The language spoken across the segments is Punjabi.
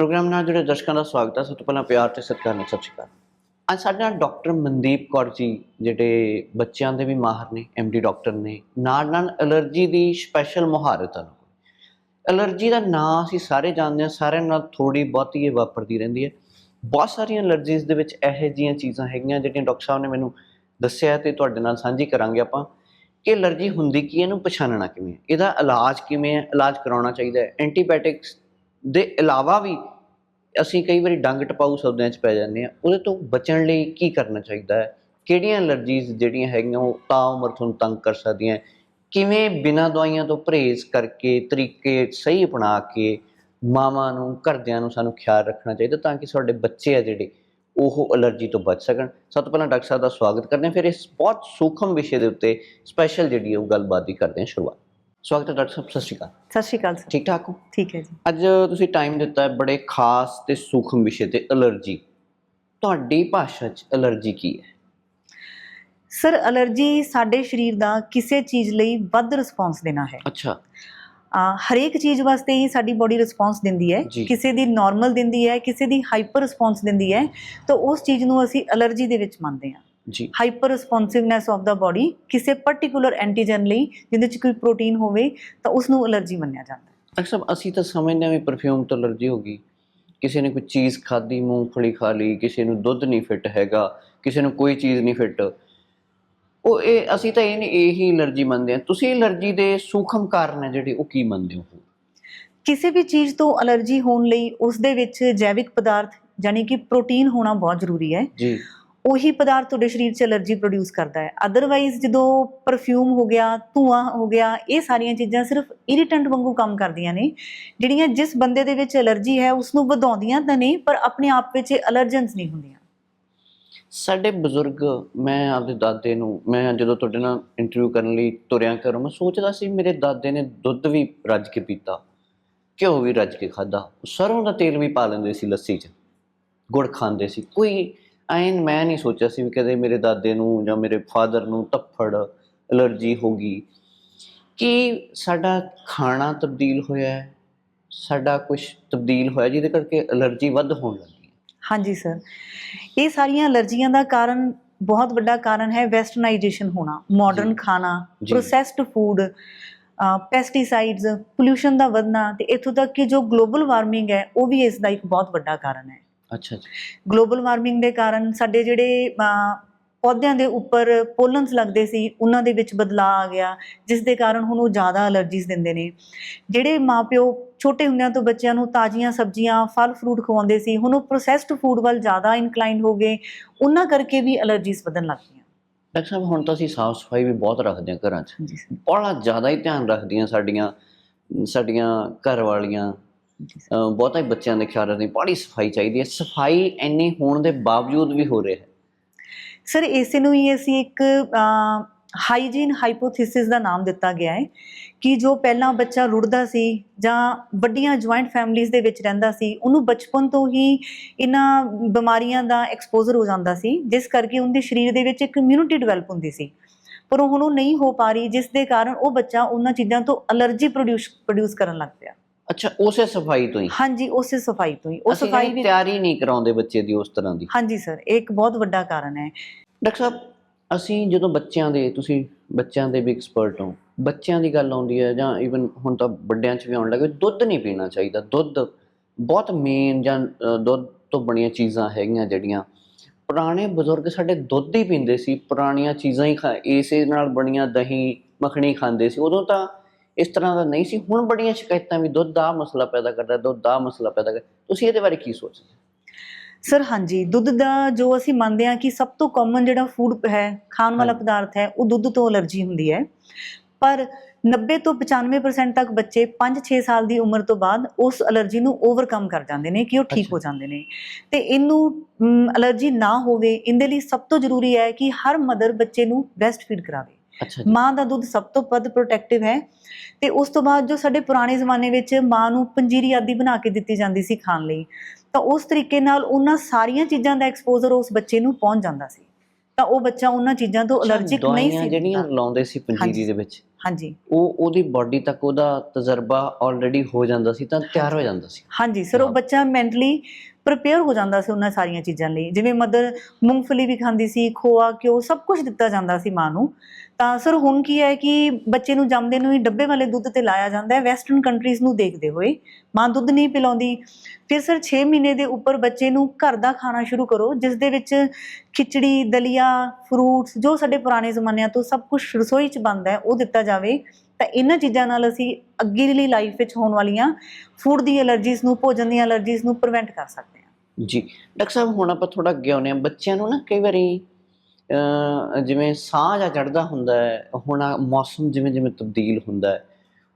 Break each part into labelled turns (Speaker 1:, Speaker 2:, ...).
Speaker 1: ਪ੍ਰੋਗਰਾਮ ਨਾਲ ਜੁੜੇ ਦਰਸ਼ਕਾਂ ਦਾ ਸਵਾਗਤ ਹੈ। ਸਭ ਤੋਂ ਪਹਿਲਾਂ ਪਿਆਰ ਤੇ ਸਤਿਕਾਰ ਨਾਲ ਸਤਿ ਸ਼੍ਰੀ ਅਕਾਲ। ਅੱਜ ਸਾਡੇ ਨਾਲ ਡਾਕਟਰ ਮਨਦੀਪ ਕੌਰ ਜੀ, ਜਿਹੜੇ ਬੱਚਿਆਂ ਦੇ ਵੀ ਮਾਹਰ ਨੇ ਡੀ ਡਾਕਟਰ ਨੇ, ਨਾਲ ਨਾਲ ਐਲਰਜੀ ਦੀ ਸਪੈਸ਼ਲ ਮੁਹਾਰਤ ਹਨ ਐਲਰਜੀ ਦਾ ਨਾਂ ਅਸੀਂ ਸਾਰੇ ਜਾਣਦੇ ਹਾਂ, ਸਾਰਿਆਂ ਨਾਲ ਥੋੜੀ ਬਹੁਤੀ ਇਹ ਵਾਪਰਦੀ ਰਹਿੰਦੀ ਹੈ। ਬਹੁਤ ਸਾਰੀਆਂ ਐਲਰਜੀਜ਼ ਦੇ ਵਿੱਚ ਇਹੋ ਜਿਹੀਆਂ ਚੀਜ਼ਾਂ ਹੈਗੀਆਂ, ਜਿਹੜੀਆਂ ਡਾਕਟਰ ਸਾਹਿਬ ਨੇ ਮੈਨੂੰ ਦੱਸਿਆ ਤੇ ਤੁਹਾਡੇ ਨਾਲ ਸਾਂਝੀ ਕਰਾਂਗੇ ਆਪਾਂ, ਕਿ ਐਲਰਜੀ ਹੁੰਦੀ ਕੀ ਹੈ, ਇਹਨੂੰ ਪਛਾਣਨਾ ਕਿਵੇਂ ਹੈ? ਇਹਦਾ ਇਲਾਜ ਕਿਵੇਂ ਹੈ? ਇਲਾਜ ਕਰਾਉਣਾ ਚਾਹੀਦਾ ਹੈ। ਐਂਟੀਬਾਇਓਟਿਕਸ ਦੇ ਇਲਾਵਾ ਵੀ ਅਸੀਂ ਕਈ ਵਾਰੀ ਡੰਗ ਟਪਾਊ ਸ਼ਬਦਾਂ 'ਚ ਪੈ ਜਾਂਦੇ ਆ ਉਹਦੇ ਤੋਂ ਬਚਣ ਲਈ ਕੀ ਕਰਨਾ ਚਾਹੀਦਾ ਹੈ? ਕਿਹੜੀਆਂ ਐਲਰਜੀਜ਼ ਜਿਹੜੀਆਂ ਹੈਗੀਆਂ ਉਹ ਤਾਂ ਉਮਰ ਤੁਹਾਨੂੰ ਤੰਗ ਕਰ ਸਕਦੀਆਂ ਕਿਵੇਂ ਬਿਨਾਂ ਦਵਾਈਆਂ ਤੋਂ ਪਰਹੇਜ਼ ਕਰਕੇ ਤਰੀਕੇ ਸਹੀ ਅਪਣਾ ਕੇ ਮਾਵਾਂ ਨੂੰ, ਘਰਦਿਆਂ ਨੂੰ ਸਾਨੂੰ ਖਿਆਲ ਰੱਖਣਾ ਚਾਹੀਦਾ ਤਾਂ ਕਿ ਸਾਡੇ ਬੱਚੇ ਆ ਜਿਹੜੇ ਉਹ ਐਲਰਜੀ ਤੋਂ ਬਚ ਸਕਣ? ਸਭ ਤੋਂ ਪਹਿਲਾਂ ਡਾਕਟਰ ਸਾਹਿਬ ਦਾ ਸਵਾਗਤ ਕਰਦੇ ਹਾਂ, ਫਿਰ ਇਸ ਬਹੁਤ ਸੂਖਮ ਵਿਸ਼ੇ ਦੇ ਉੱਤੇ ਸਪੈਸ਼ਲ ਜਿਹੜੀ ਹੈ ਉਹ ਗੱਲਬਾਤ ਦੀ ਕਰਦੇ ਹਾਂ, ਸ਼ੁਰੂਆਤ। ਸਵਾਗਤ ਹੈ ਡਾਕਟਰ ਸਾਹਿਬ ਸਤਿ ਸ਼੍ਰੀ ਅਕਾਲ।
Speaker 2: ਸਤਿ ਸ਼੍ਰੀ ਅਕਾਲ
Speaker 1: ਠੀਕ ਠਾਕ ਹੋ?
Speaker 2: ਠੀਕ ਹੈ ਜੀ।
Speaker 1: ਅੱਜ ਤੁਸੀਂ ਟਾਈਮ ਦਿੱਤਾ ਹੈ ਬੜੇ ਖਾਸ ਤੇ ਸੂਖਮ ਵਿਸ਼ੇ ਤੇ ਐਲਰਜੀ ਤੁਹਾਡੀ ਭਾਸ਼ਾ 'ਚ ਐਲਰਜੀ ਕੀ ਹੈ?
Speaker 2: ਸਰ ਅਲਰਜੀ ਸਾਡੇ ਸਰੀਰ ਦਾ ਕਿਸੇ ਚੀਜ਼ ਲਈ ਵੱਧ ਰਿਸਪੌਂਸ ਦੇਣਾ ਹੈ।
Speaker 1: ਅੱਛਾ।
Speaker 2: ਹਰੇਕ ਚੀਜ਼ ਵਾਸਤੇ ਹੀ ਸਾਡੀ ਬੋਡੀ ਰਿਸਪੌਂਸ ਦਿੰਦੀ ਹੈ। ਕਿਸੇ ਦੀ ਨਾਰਮਲ ਦਿੰਦੀ ਹੈ ਕਿਸੇ ਦੀ ਹਾਈਪਰ ਰਿਸਪੌਂਸ ਦਿੰਦੀ ਹੈ। ਤਾਂ ਉਸ ਚੀਜ਼ ਨੂੰ ਅਸੀਂ ਅਲਰਜੀ ਦੇ ਵਿੱਚ ਮੰਨਦੇ ਹਾਂ।
Speaker 1: ਜੀ।
Speaker 2: Hyper responsiveness of the body ਕਿਸੇ ਪਾਰਟਿਕੂਲਰ ਐਂਟੀਜਨ ਲਈ ਜਿਹਦੇ ਵਿੱਚ ਕੋਈ ਪ੍ਰੋਟੀਨ ਹੋਵੇ ਤਾਂ ਉਸ ਨੂੰ ਅਲਰਜੀ ਮੰਨਿਆ ਜਾਂਦਾ ਹੈ।
Speaker 1: ਸਾਹਿਬ ਅਸੀਂ ਤਾਂ ਸਮਝਦੇ ਹਾਂ ਵੀ ਪਰਫਿਊਮ ਤੋਂ ਐਲਰਜੀ ਹੋ ਗਈ। ਕਿਸੇ ਨੇ ਕੋਈ ਚੀਜ਼ ਖਾਧੀ ਮੂੰਗਫਲੀ ਖਾ ਲਈ ਕਿਸੇ ਨੂੰ ਦੁੱਧ ਨਹੀਂ ਫਿੱਟ ਹੈਗਾ ਕਿਸੇ ਨੂੰ ਕੋਈ ਚੀਜ਼ ਨਹੀਂ ਫਿੱਟ ਉਹ ਇਹ ਅਸੀਂ ਤਾਂ ਇਹ ਨਹੀਂ ਇਹੀ ਐਲਰਜੀ ਮੰਨਦੇ ਹਾਂ। ਤੁਸੀਂ ਐਲਰਜੀ ਦੇ ਸੂਖਮ ਕਾਰਨ ਹੈ ਜਿਹੜੇ ਉਹ ਕੀ ਮੰਨਦੇ ਹੋ?
Speaker 2: ਕਿਸੇ ਵੀ ਚੀਜ਼ ਤੋਂ ਅਲਰਜੀ ਹੋਣ ਲਈ ਉਸ ਦੇ ਵਿੱਚ ਜੈਵਿਕ ਪਦਾਰਥ ਯਾਨੀ ਕਿ ਪ੍ਰੋਟੀਨ ਹੋਣਾ ਬਹੁਤ ਜ਼ਰੂਰੀ ਹੈ।
Speaker 1: ਜੀ।
Speaker 2: ਉਹੀ ਪਦਾਰਥ ਤੁਹਾਡੇ ਸਰੀਰ 'ਚ ਅਲਰਜੀ ਪ੍ਰੋਡਿਊਸ ਕਰਦਾ ਹੈ। ਅਦਰਵਾਈਜ਼ ਜਦੋਂ ਪਰਫਿਊਮ ਹੋ ਗਿਆ, ਧੂਆਂ ਹੋ ਗਿਆ, ਇਹ ਸਾਰੀਆਂ ਚੀਜ਼ਾਂ ਸਿਰਫ ਇਰੀਟੈਂਟ ਵਾਂਗੂ ਕੰਮ ਕਰਦੀਆਂ ਨੇ। ਜਿਹੜੀਆਂ ਜਿਸ ਬੰਦੇ ਦੇ ਵਿੱਚ ਅਲਰਜੀ ਹੈ ਉਸ ਨੂੰ ਵਧਾਉਂਦੀਆਂ ਤਾਂ ਨਹੀਂ ਪਰ ਆਪਣੇ ਆਪ ਵਿੱਚ ਅਲਰਜੈਂਸ ਨਹੀਂ ਹੁੰਦੀਆਂ।
Speaker 1: ਸਾਡੇ ਬਜ਼ੁਰਗ, ਮੈਂ ਆਪਦੇ ਦਾਦੇ ਨੂੰ, ਮੈਂ ਜਦੋਂ ਤੁਹਾਡੇ ਨਾਲ ਇੰਟਰਵਿਊ ਕਰਨ ਲਈ ਤੁਰਿਆ ਕਰੂੰ ਮੈਂ ਸੋਚਦਾ ਸੀ ਮੇਰੇ ਦਾਦੇ ਨੇ ਦੁੱਧ ਵੀ ਰੱਜ ਕੇ ਪੀਤਾ, ਘਿਓ ਵੀ ਰੱਜ ਕੇ ਖਾਦਾ ਸਰੋਂ ਦਾ ਤੇਲ ਵੀ ਪਾ ਲੈਂਦੇ ਸੀ ਲੱਸੀ 'ਚ, ਗੁੜ ਖਾਂਦੇ ਸੀ। ਕੋਈ ਐਨ ਮੈਂ ਨਹੀਂ ਸੋਚਿਆ ਸੀ ਵੀ ਕਦੇ ਮੇਰੇ ਦਾਦੇ ਨੂੰ ਜਾਂ ਮੇਰੇ ਫਾਦਰ ਨੂੰ ਤੱਫੜ ਐਲਰਜੀ ਹੋ ਗਈ ਕੀ ਸਾਡਾ ਖਾਣਾ ਤਬਦੀਲ ਹੋਇਆ ਹੈ ਸਾਡਾ ਕੁਝ ਤਬਦੀਲ ਹੋਇਆ ਜਿਹਦੇ ਕਰਕੇ ਐਲਰਜੀ ਵੱਧ ਹੋਣ ਲੱਗੀ?
Speaker 2: ਹਾਂਜੀ ਸਰ ਇਹ ਸਾਰੀਆਂ ਅਲਰਜੀਆਂ ਦਾ ਕਾਰਨ ਬਹੁਤ ਵੱਡਾ ਕਾਰਨ ਹੈ ਵੈਸਟਰਨਾਈਜੇਸ਼ਨ ਹੋਣਾ ਮਾਡਰਨ। ਖਾਣਾ। ਪ੍ਰੋਸੈਸਡ ਫੂਡ ਪੈਸਟੀਸਾਈਡਸ ਪੋਲੂਸ਼ਨ ਦਾ ਵਧਣਾ ਤੇ ਇਥੋਂ ਤੱਕ ਕਿ ਜੋ ਗਲੋਬਲ ਵਾਰਮਿੰਗ ਹੈ ਉਹ ਵੀ ਇਸ ਦਾ ਇੱਕ ਬਹੁਤ ਵੱਡਾ ਕਾਰਨ ਹੈ
Speaker 1: ਅੱਛਾ ਜੀ।
Speaker 2: ਗਲੋਬਲ ਵਾਰਮਿੰਗ ਦੇ ਕਾਰਨ ਸਾਡੇ ਜਿਹੜੇ ਪੌਦਿਆਂ ਦੇ ਉੱਪਰ ਪੋਲਨਸ ਲੱਗਦੇ ਸੀ ਉਹਨਾਂ ਦੇ ਵਿੱਚ ਬਦਲਾਅ ਆ ਗਿਆ ਜਿਸ ਦੇ ਕਾਰਨ ਹੁਣ ਉਹ ਜ਼ਿਆਦਾ ਅਲਰਜੀਜ਼ ਦਿੰਦੇ ਨੇ। ਜਿਹੜੇ ਮਾਪਿਓ ਛੋਟੇ ਹੁੰਦਿਆਂ ਤੋਂ ਬੱਚਿਆਂ ਨੂੰ ਤਾਜ਼ੀਆਂ ਸਬਜ਼ੀਆਂ ਫਲ ਫਰੂਟ ਖਵਾਉਂਦੇ ਸੀ ਹੁਣ ਉਹ ਪ੍ਰੋਸੈਸਡ ਫੂਡ ਵੱਲ ਜ਼ਿਆਦਾ ਇਨਕਲਾਈਨਡ ਹੋ ਗਏ ਉਹਨਾਂ ਕਰਕੇ ਵੀ ਅਲਰਜੀਜ਼ ਵਧਣ ਲੱਗ ਪਈਆਂ
Speaker 1: ਡਾਕਟਰ ਸਾਹਿਬ ਹੁਣ ਤਾਂ ਅਸੀਂ ਸਾਫ਼ ਸਫ਼ਾਈ ਵੀ ਬਹੁਤ ਰੱਖਦੇ ਹਾਂ ਘਰਾਂ 'ਚ। ਬੜਾ ਜ਼ਿਆਦਾ ਹੀ ਧਿਆਨ ਰੱਖਦੀਆਂ ਸਾਡੀਆਂ ਸਾਡੀਆਂ ਘਰ ਵਾਲੀਆਂ ਬਹੁਤਾ ਹੀ ਬੱਚਿਆਂ ਦੇ ਖਿਆਲ ਰੱਖਦੀਆਂ ਬੜੀ ਸਫ਼ਾਈ ਚਾਹੀਦੀ ਹੈ। ਸਫ਼ਾਈ ਇੰਨੀ ਹੋਣ ਦੇ ਬਾਵਜੂਦ ਵੀ ਹੋ ਰਿਹਾ ਹੈ।
Speaker 2: ਸਰ, ਇਸੇ ਨੂੰ ਹੀ ਅਸੀਂ ਇੱਕ ਹਾਈਜੀਨ ਹਾਈਪੋਥੀਸਿਸ ਦਾ ਨਾਮ ਦਿੱਤਾ ਗਿਆ ਹੈ ਕਿ ਜੋ ਪਹਿਲਾਂ ਬੱਚਾ ਰੁੜਦਾ ਸੀ ਜਾਂ ਵੱਡੀਆਂ ਜੁਆਇੰਟ ਫੈਮਲੀਆਂ ਦੇ ਵਿੱਚ ਰਹਿੰਦਾ ਸੀ, ਉਹਨੂੰ ਬਚਪਨ ਤੋਂ ਹੀ ਇਹਨਾਂ ਬਿਮਾਰੀਆਂ ਦਾ ਐਕਸਪੋਜ਼ਰ ਹੋ ਜਾਂਦਾ ਸੀ, ਜਿਸ ਕਰਕੇ ਉਹਦੇ ਸਰੀਰ ਦੇ ਵਿੱਚ ਇੱਕ ਇਮਿਊਨਿਟੀ ਡਿਵੈਲਪ ਹੁੰਦੀ ਸੀ। ਪਰ ਉਹ ਹੁਣ ਉਹ ਨਹੀਂ ਹੋ ਪਾ ਰਹੀ, ਜਿਸ ਦੇ ਕਾਰਨ ਉਹ ਬੱਚਾ ਉਹਨਾਂ ਚੀਜ਼ਾਂ ਤੋਂ ਅਲਰਜੀ ਪ੍ਰੋਡਿਊਸ ਪ੍ਰੋਡਿਊਸ ਕਰਨ ਲੱਗ ਪਿਆ।
Speaker 1: ਅੱਛਾ ਉਸੇ ਸਫ਼ਾਈ ਤੋਂ ਹੀ?
Speaker 2: ਹਾਂਜੀ ਉਸੇ ਸਫ਼ਾਈ ਤੋਂ ਹੀ। ਉਹ
Speaker 1: ਅਸੀਂ
Speaker 2: ਸਫ਼ਾਈ ਵੀ
Speaker 1: ਤਿਆਰੀ ਨਹੀਂ ਕਰਾਉਂਦੇ ਬੱਚੇ ਦੀ ਉਸ ਤਰ੍ਹਾਂ ਦੀ।
Speaker 2: ਹਾਂਜੀ ਸਰ ਇਹ ਇੱਕ ਬਹੁਤ ਵੱਡਾ ਕਾਰਨ ਹੈ।
Speaker 1: ਡਾਕਟਰ ਸਾਹਿਬ ਅਸੀਂ ਜਦੋਂ ਬੱਚਿਆਂ ਦੇ ਤੁਸੀਂ ਬੱਚਿਆਂ ਦੇ ਵੀ ਐਕਸਪਰਟ ਹੋ ਬੱਚਿਆਂ ਦੀ ਗੱਲ ਆਉਂਦੀ ਹੈ ਜਾਂ ਇਵਨ ਹੁਣ ਤਾਂ ਵੱਡਿਆਂ 'ਚ ਵੀ ਆਉਣ ਲੱਗੇ ਦੁੱਧ ਨਹੀਂ ਪੀਣਾ ਚਾਹੀਦਾ। ਦੁੱਧ ਬਹੁਤ ਮੇਨ ਜਾਂ ਅ, ਦੁੱਧ ਤੋਂ ਬਣੀਆਂ ਚੀਜ਼ਾਂ ਹੈਗੀਆਂ ਜਿਹੜੀਆਂ। ਪੁਰਾਣੇ ਬਜ਼ੁਰਗ ਸਾਡੇ ਦੁੱਧ ਹੀ ਪੀਂਦੇ ਸੀ ਪੁਰਾਣੀਆਂ ਚੀਜ਼ਾਂ ਹੀ ਖਾ ਇਸੇ ਨਾਲ ਬਣੀਆਂ ਦਹੀਂ ਮੱਖਣੀ ਖਾਂਦੇ ਸੀ। ਉਦੋਂ ਤਾਂ ਇਸ ਤਰ੍ਹਾਂ ਦਾ ਨਹੀਂ ਸੀ। ਹੁਣ ਬੜੀਆਂ ਸ਼ਿਕਾਇਤਾਂ ਵੀ ਦੁੱਧ ਦਾ ਮਸਲਾ ਪੈਦਾ ਕਰਦਾ ਦੁੱਧ ਦਾ ਮਸਲਾ ਪੈਦਾ ਕਰਦਾ ਤੁਸੀਂ ਇਹਦੇ ਬਾਰੇ ਕੀ ਸੋਚਦੇ
Speaker 2: ਸਰ ਹਾਂਜੀ। ਦੁੱਧ ਦਾ ਜੋ ਅਸੀਂ ਮੰਨਦੇ ਹਾਂ ਕਿ ਸਭ ਤੋਂ ਕਾਮਨ ਜਿਹੜਾ ਫੂਡ ਹੈ ਖਾਣ ਵਾਲਾ। ਪਦਾਰਥ ਹੈ ਉਹ ਦੁੱਧ ਤੋਂ ਅਲਰਜੀ ਹੁੰਦੀ ਹੈ। ਪਰ 90 ਤੋਂ 95% ਤੱਕ ਬੱਚੇ 5-6 ਸਾਲ ਦੀ ਉਮਰ ਤੋਂ ਬਾਅਦ ਉਸ ਅਲਰਜੀ ਨੂੰ ਓਵਰਕਮ ਕਰ ਜਾਂਦੇ ਨੇ ਕਿ ਉਹ ਠੀਕ। ਹੋ ਜਾਂਦੇ ਨੇ। ਤੇ ਇਹਨੂੰ ਅਲਰਜੀ ਨਾ ਹੋਵੇ ਇਹਦੇ ਲਈ ਸਭ ਤੋਂ ਜ਼ਰੂਰੀ ਹੈ ਕਿ ਹਰ ਮਦਰ ਬੱਚੇ ਨੂੰ ਬ੍ਰੈਸਟ ਫੀਡ ਕਰਾਵੇ। ਮਾਂ ਦਾ ਦੁੱਧ ਸਭ ਤੋਂ ਵੱਧ ਪ੍ਰੋਟੈਕਟਿਵ ਹੈ ਤੇ ਉਸ ਤੋਂ ਬਾਅਦ ਜੋ ਸਾਡੇ ਪੁਰਾਣੇ ਜ਼ਮਾਨੇ ਵਿੱਚ ਮਾਂ ਨੂੰ ਪੰਜੀਰੀ ਆਦਿ ਬਣਾ ਕੇ ਦਿੱਤੀ ਜਾਂਦੀ ਸੀ ਖਾਣ ਲਈ ਤਾਂ ਉਸ ਤਰੀਕੇ ਨਾਲ ਉਹਨਾਂ ਸਾਰੀਆਂ ਚੀਜ਼ਾਂ ਦਾ ਐਕਸਪੋਜ਼ਰ ਉਸ ਬੱਚੇ ਨੂੰ ਪਹੁੰਚ ਜਾਂਦਾ ਸੀ ਤਾਂ ਉਹ ਬੱਚਾ ਉਹਨਾਂ ਚੀਜ਼ਾਂ ਤੋਂ ਅਲਰਜਿਕ ਨਹੀਂ ਸੀ
Speaker 1: ਜਿਹੜੀਆਂ। ਲਾਉਂਦੇ ਸੀ ਪੰਜੀਰੀ। ਦੇ ਵਿੱਚ
Speaker 2: ਹਾਂਜੀ
Speaker 1: ਉਹ ਉਹਦੀ ਬਾਡੀ ਤੱਕ ਉਹਦਾ ਤਜਰਬਾ ਆਲਰੇਡੀ ਹੋ ਜਾਂਦਾ ਸੀ ਤਾਂ ਤਿਆਰ ਹੋ ਜਾਂਦਾ ਸੀ
Speaker 2: ਹਾਂਜੀ ਸਰ ਉਹ। ਬੱਚਾ ਮੈਂਟਲੀ ਪ੍ਰਿਪੇਅਰ ਹੋ ਜਾਂਦਾ ਸੀ ਉਹਨਾਂ ਸਾਰੀਆਂ ਚੀਜ਼ਾਂ ਲਈ ਜਿਵੇਂ ਮਦਰ ਮੂੰਗਫਲੀ ਵੀ ਖਾਂਦੀ ਸੀ ਖੋਆ ਘਿਓ ਸਭ ਕੁਝ ਦਿੱਤਾ ਜਾਂਦਾ ਸੀ ਮਾਂ ਨੂੰ ਤਾਂ ਸਰ ਹੁਣ ਕੀ ਹੈ ਕਿ ਬੱਚੇ ਨੂੰ ਜੰਮਦੇ ਨੂੰ ਹੀ ਡੱਬੇ ਵਾਲੇ ਦੁੱਧ ਤੇ ਲਾਇਆ ਜਾਂਦਾ ਹੈ ਵੈਸਟਰਨ ਕੰਟਰੀਜ਼ ਨੂੰ ਦੇਖਦੇ ਹੋਏ। ਮਾਂ ਦੁੱਧ ਨਹੀਂ ਪਿਲਾਉਂਦੀ। ਫਿਰ ਸਰ 6 ਮਹੀਨੇ ਦੇ ਉੱਪਰ ਬੱਚੇ ਨੂੰ ਘਰ ਦਾ ਖਾਣਾ ਸ਼ੁਰੂ ਕਰੋ, ਜਿਸ ਦੇ ਵਿੱਚ ਖਿਚੜੀ, ਦਲੀਆ ਫਰੂਟਸ ਜੋ ਸਾਡੇ ਪੁਰਾਣੇ ਜ਼ਮਾਨਿਆਂ ਤੋਂ ਸਭ ਕੁਝ ਰਸੋਈ 'ਚ ਬਣਦਾ ਹੈ, ਉਹ ਦਿੱਤਾ ਜਾਵੇ। ਤਾਂ ਇਹਨਾਂ ਚੀਜ਼ਾਂ ਨਾਲ ਅਸੀਂ ਅੱਗੇ ਲਈ ਲਾਈਫ ਵਿੱਚ ਹੋਣ ਵਾਲੀਆਂ ਫੂਡ ਦੀ ਐਲਰਜੀਜ਼ ਨੂੰ, ਭੋਜਨ ਦੀਆਂ ਐਲਰਜੀਜ਼ ਨੂੰ ਪ੍ਰੀਵੈਂਟ ਕਰ ਸਕਦੇ ਹਾਂ।
Speaker 1: ਜੀ, ਡਾਕਟਰ ਸਾਹਿਬ, ਹੁਣ ਆਪਾਂ ਥੋੜਾ ਅੱਗੇ ਆਉਂਦੇ ਹਾਂ। ਬੱਚਿਆਂ ਨੂੰ ਨਾ ਕਈ ਵਾਰੀ ਜਿਵੇਂ ਸਾਹ ਜਾਂ ਚੜਦਾ ਹੁੰਦਾ ਹੈ, ਹੁਣ ਮੌਸਮ ਜਿਵੇਂ ਜਿਵੇਂ ਤਬਦੀਲ ਹੁੰਦਾ ਹੈ,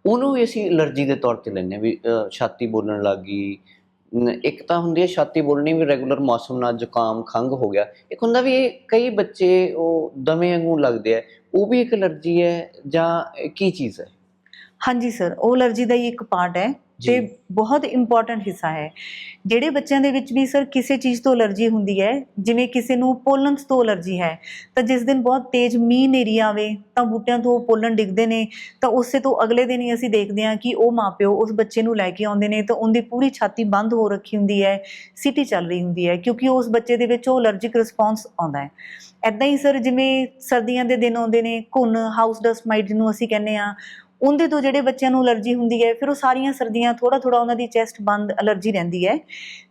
Speaker 1: ਉਹਨੂੰ ਵੀ ਅਸੀਂ ਅਲਰਜੀ ਦੇ ਤੌਰ ਤੇ ਲੈਂਦੇ ਹਾਂ ਵੀ ਛਾਤੀ ਬੋਲਣ ਲੱਗ ਗਈ। ਇੱਕ ਤਾਂ ਹੁੰਦੀ ਹੈ ਛਾਤੀ ਬੋਲਣੀ ਵੀ ਰੈਗੂਲਰ ਮੌਸਮ ਨਾਲ ਜ਼ੁਕਾਮ ਖੰਗ ਹੋ ਗਿਆ। ਇੱਕ ਹੁੰਦਾ ਵੀ ਇਹ ਕਈ ਬੱਚੇ ਉਹ ਦਮੇ ਵਾਂਗੂ ਲੱਗਦੇ ਆ ਉਹ ਵੀ ਇੱਕ ਅਲਰਜੀ ਹੈ ਜਾਂ ਕੀ ਚੀਜ਼ ਹੈ?
Speaker 2: ਹਾਂਜੀ ਸਰ, ਉਹ ਐਲਰਜੀ ਦਾ ਹੀ ਇੱਕ ਪਾਰਟ ਹੈ। ਤੇ ਬਹੁਤ ਇੰਪੋਰਟੈਂਟ ਹਿੱਸਾ ਹੈ। ਜਿਹੜੇ ਬੱਚਿਆਂ ਦੇ ਵਿੱਚ ਵੀ ਸਰ ਕਿਸੇ ਚੀਜ਼ ਤੋਂ ਅਲਰਜੀ ਹੁੰਦੀ ਹੈ ਜਿਵੇਂ ਕਿਸੇ ਨੂੰ ਪੋਲਨ ਤੋਂ ਅਲਰਜੀ ਹੈ ਤਾਂ ਜਿਸ ਦਿਨ ਬਹੁਤ ਤੇਜ਼ ਮੀਂਹ ਨੇਰੀ ਆਵੇ ਤਾਂ ਬੂਟਿਆਂ ਤੋਂ ਪੋਲਨ ਡਿੱਗਦੇ ਨੇ ਤਾਂ ਉਸੇ ਤੋਂ ਅਗਲੇ ਦਿਨ ਹੀ ਅਸੀਂ ਦੇਖਦੇ ਹਾਂ ਕਿ ਉਹ ਮਾਪਿਓ ਉਸ ਬੱਚੇ ਨੂੰ ਲੈ ਕੇ ਆਉਂਦੇ ਨੇ ਤਾਂ ਉਹਦੀ ਪੂਰੀ ਛਾਤੀ ਬੰਦ ਹੋ ਰੱਖੀ ਹੁੰਦੀ ਹੈ ਸਿਟੀ ਚੱਲ ਰਹੀ ਹੁੰਦੀ ਹੈ ਕਿਉਂਕਿ ਉਸ ਬੱਚੇ ਦੇ ਵਿੱਚ ਉਹ ਅਲਰਜੀਕ ਰਿਸਪੌਂਸ ਆਉਂਦਾ ਹੈ। ਐਦਾਂ ਹੀ ਸਰ ਜਿਵੇਂ ਸਰਦੀਆਂ ਦੇ ਦਿਨ ਆਉਂਦੇ ਨੇ ਘੁਣ ਹਾਊਸ ਡਸਟ ਮਾਈਟ ਜਿਹਨੂੰ ਅਸੀਂ ਕਹਿੰਦੇ ਆ ਉਹਦੇ ਤੋਂ ਜਿਹੜੇ ਬੱਚਿਆਂ ਨੂੰ ਅਲਰਜੀ ਹੁੰਦੀ ਹੈ, ਫਿਰ ਉਹ ਸਾਰੀਆਂ ਸਰਦੀਆਂ ਥੋੜਾ ਥੋੜਾ ਉਹਨਾਂ ਦੀ ਚੈਸਟ ਬੰਦ ਅਲਰਜੀ ਰਹਿੰਦੀ ਹੈ।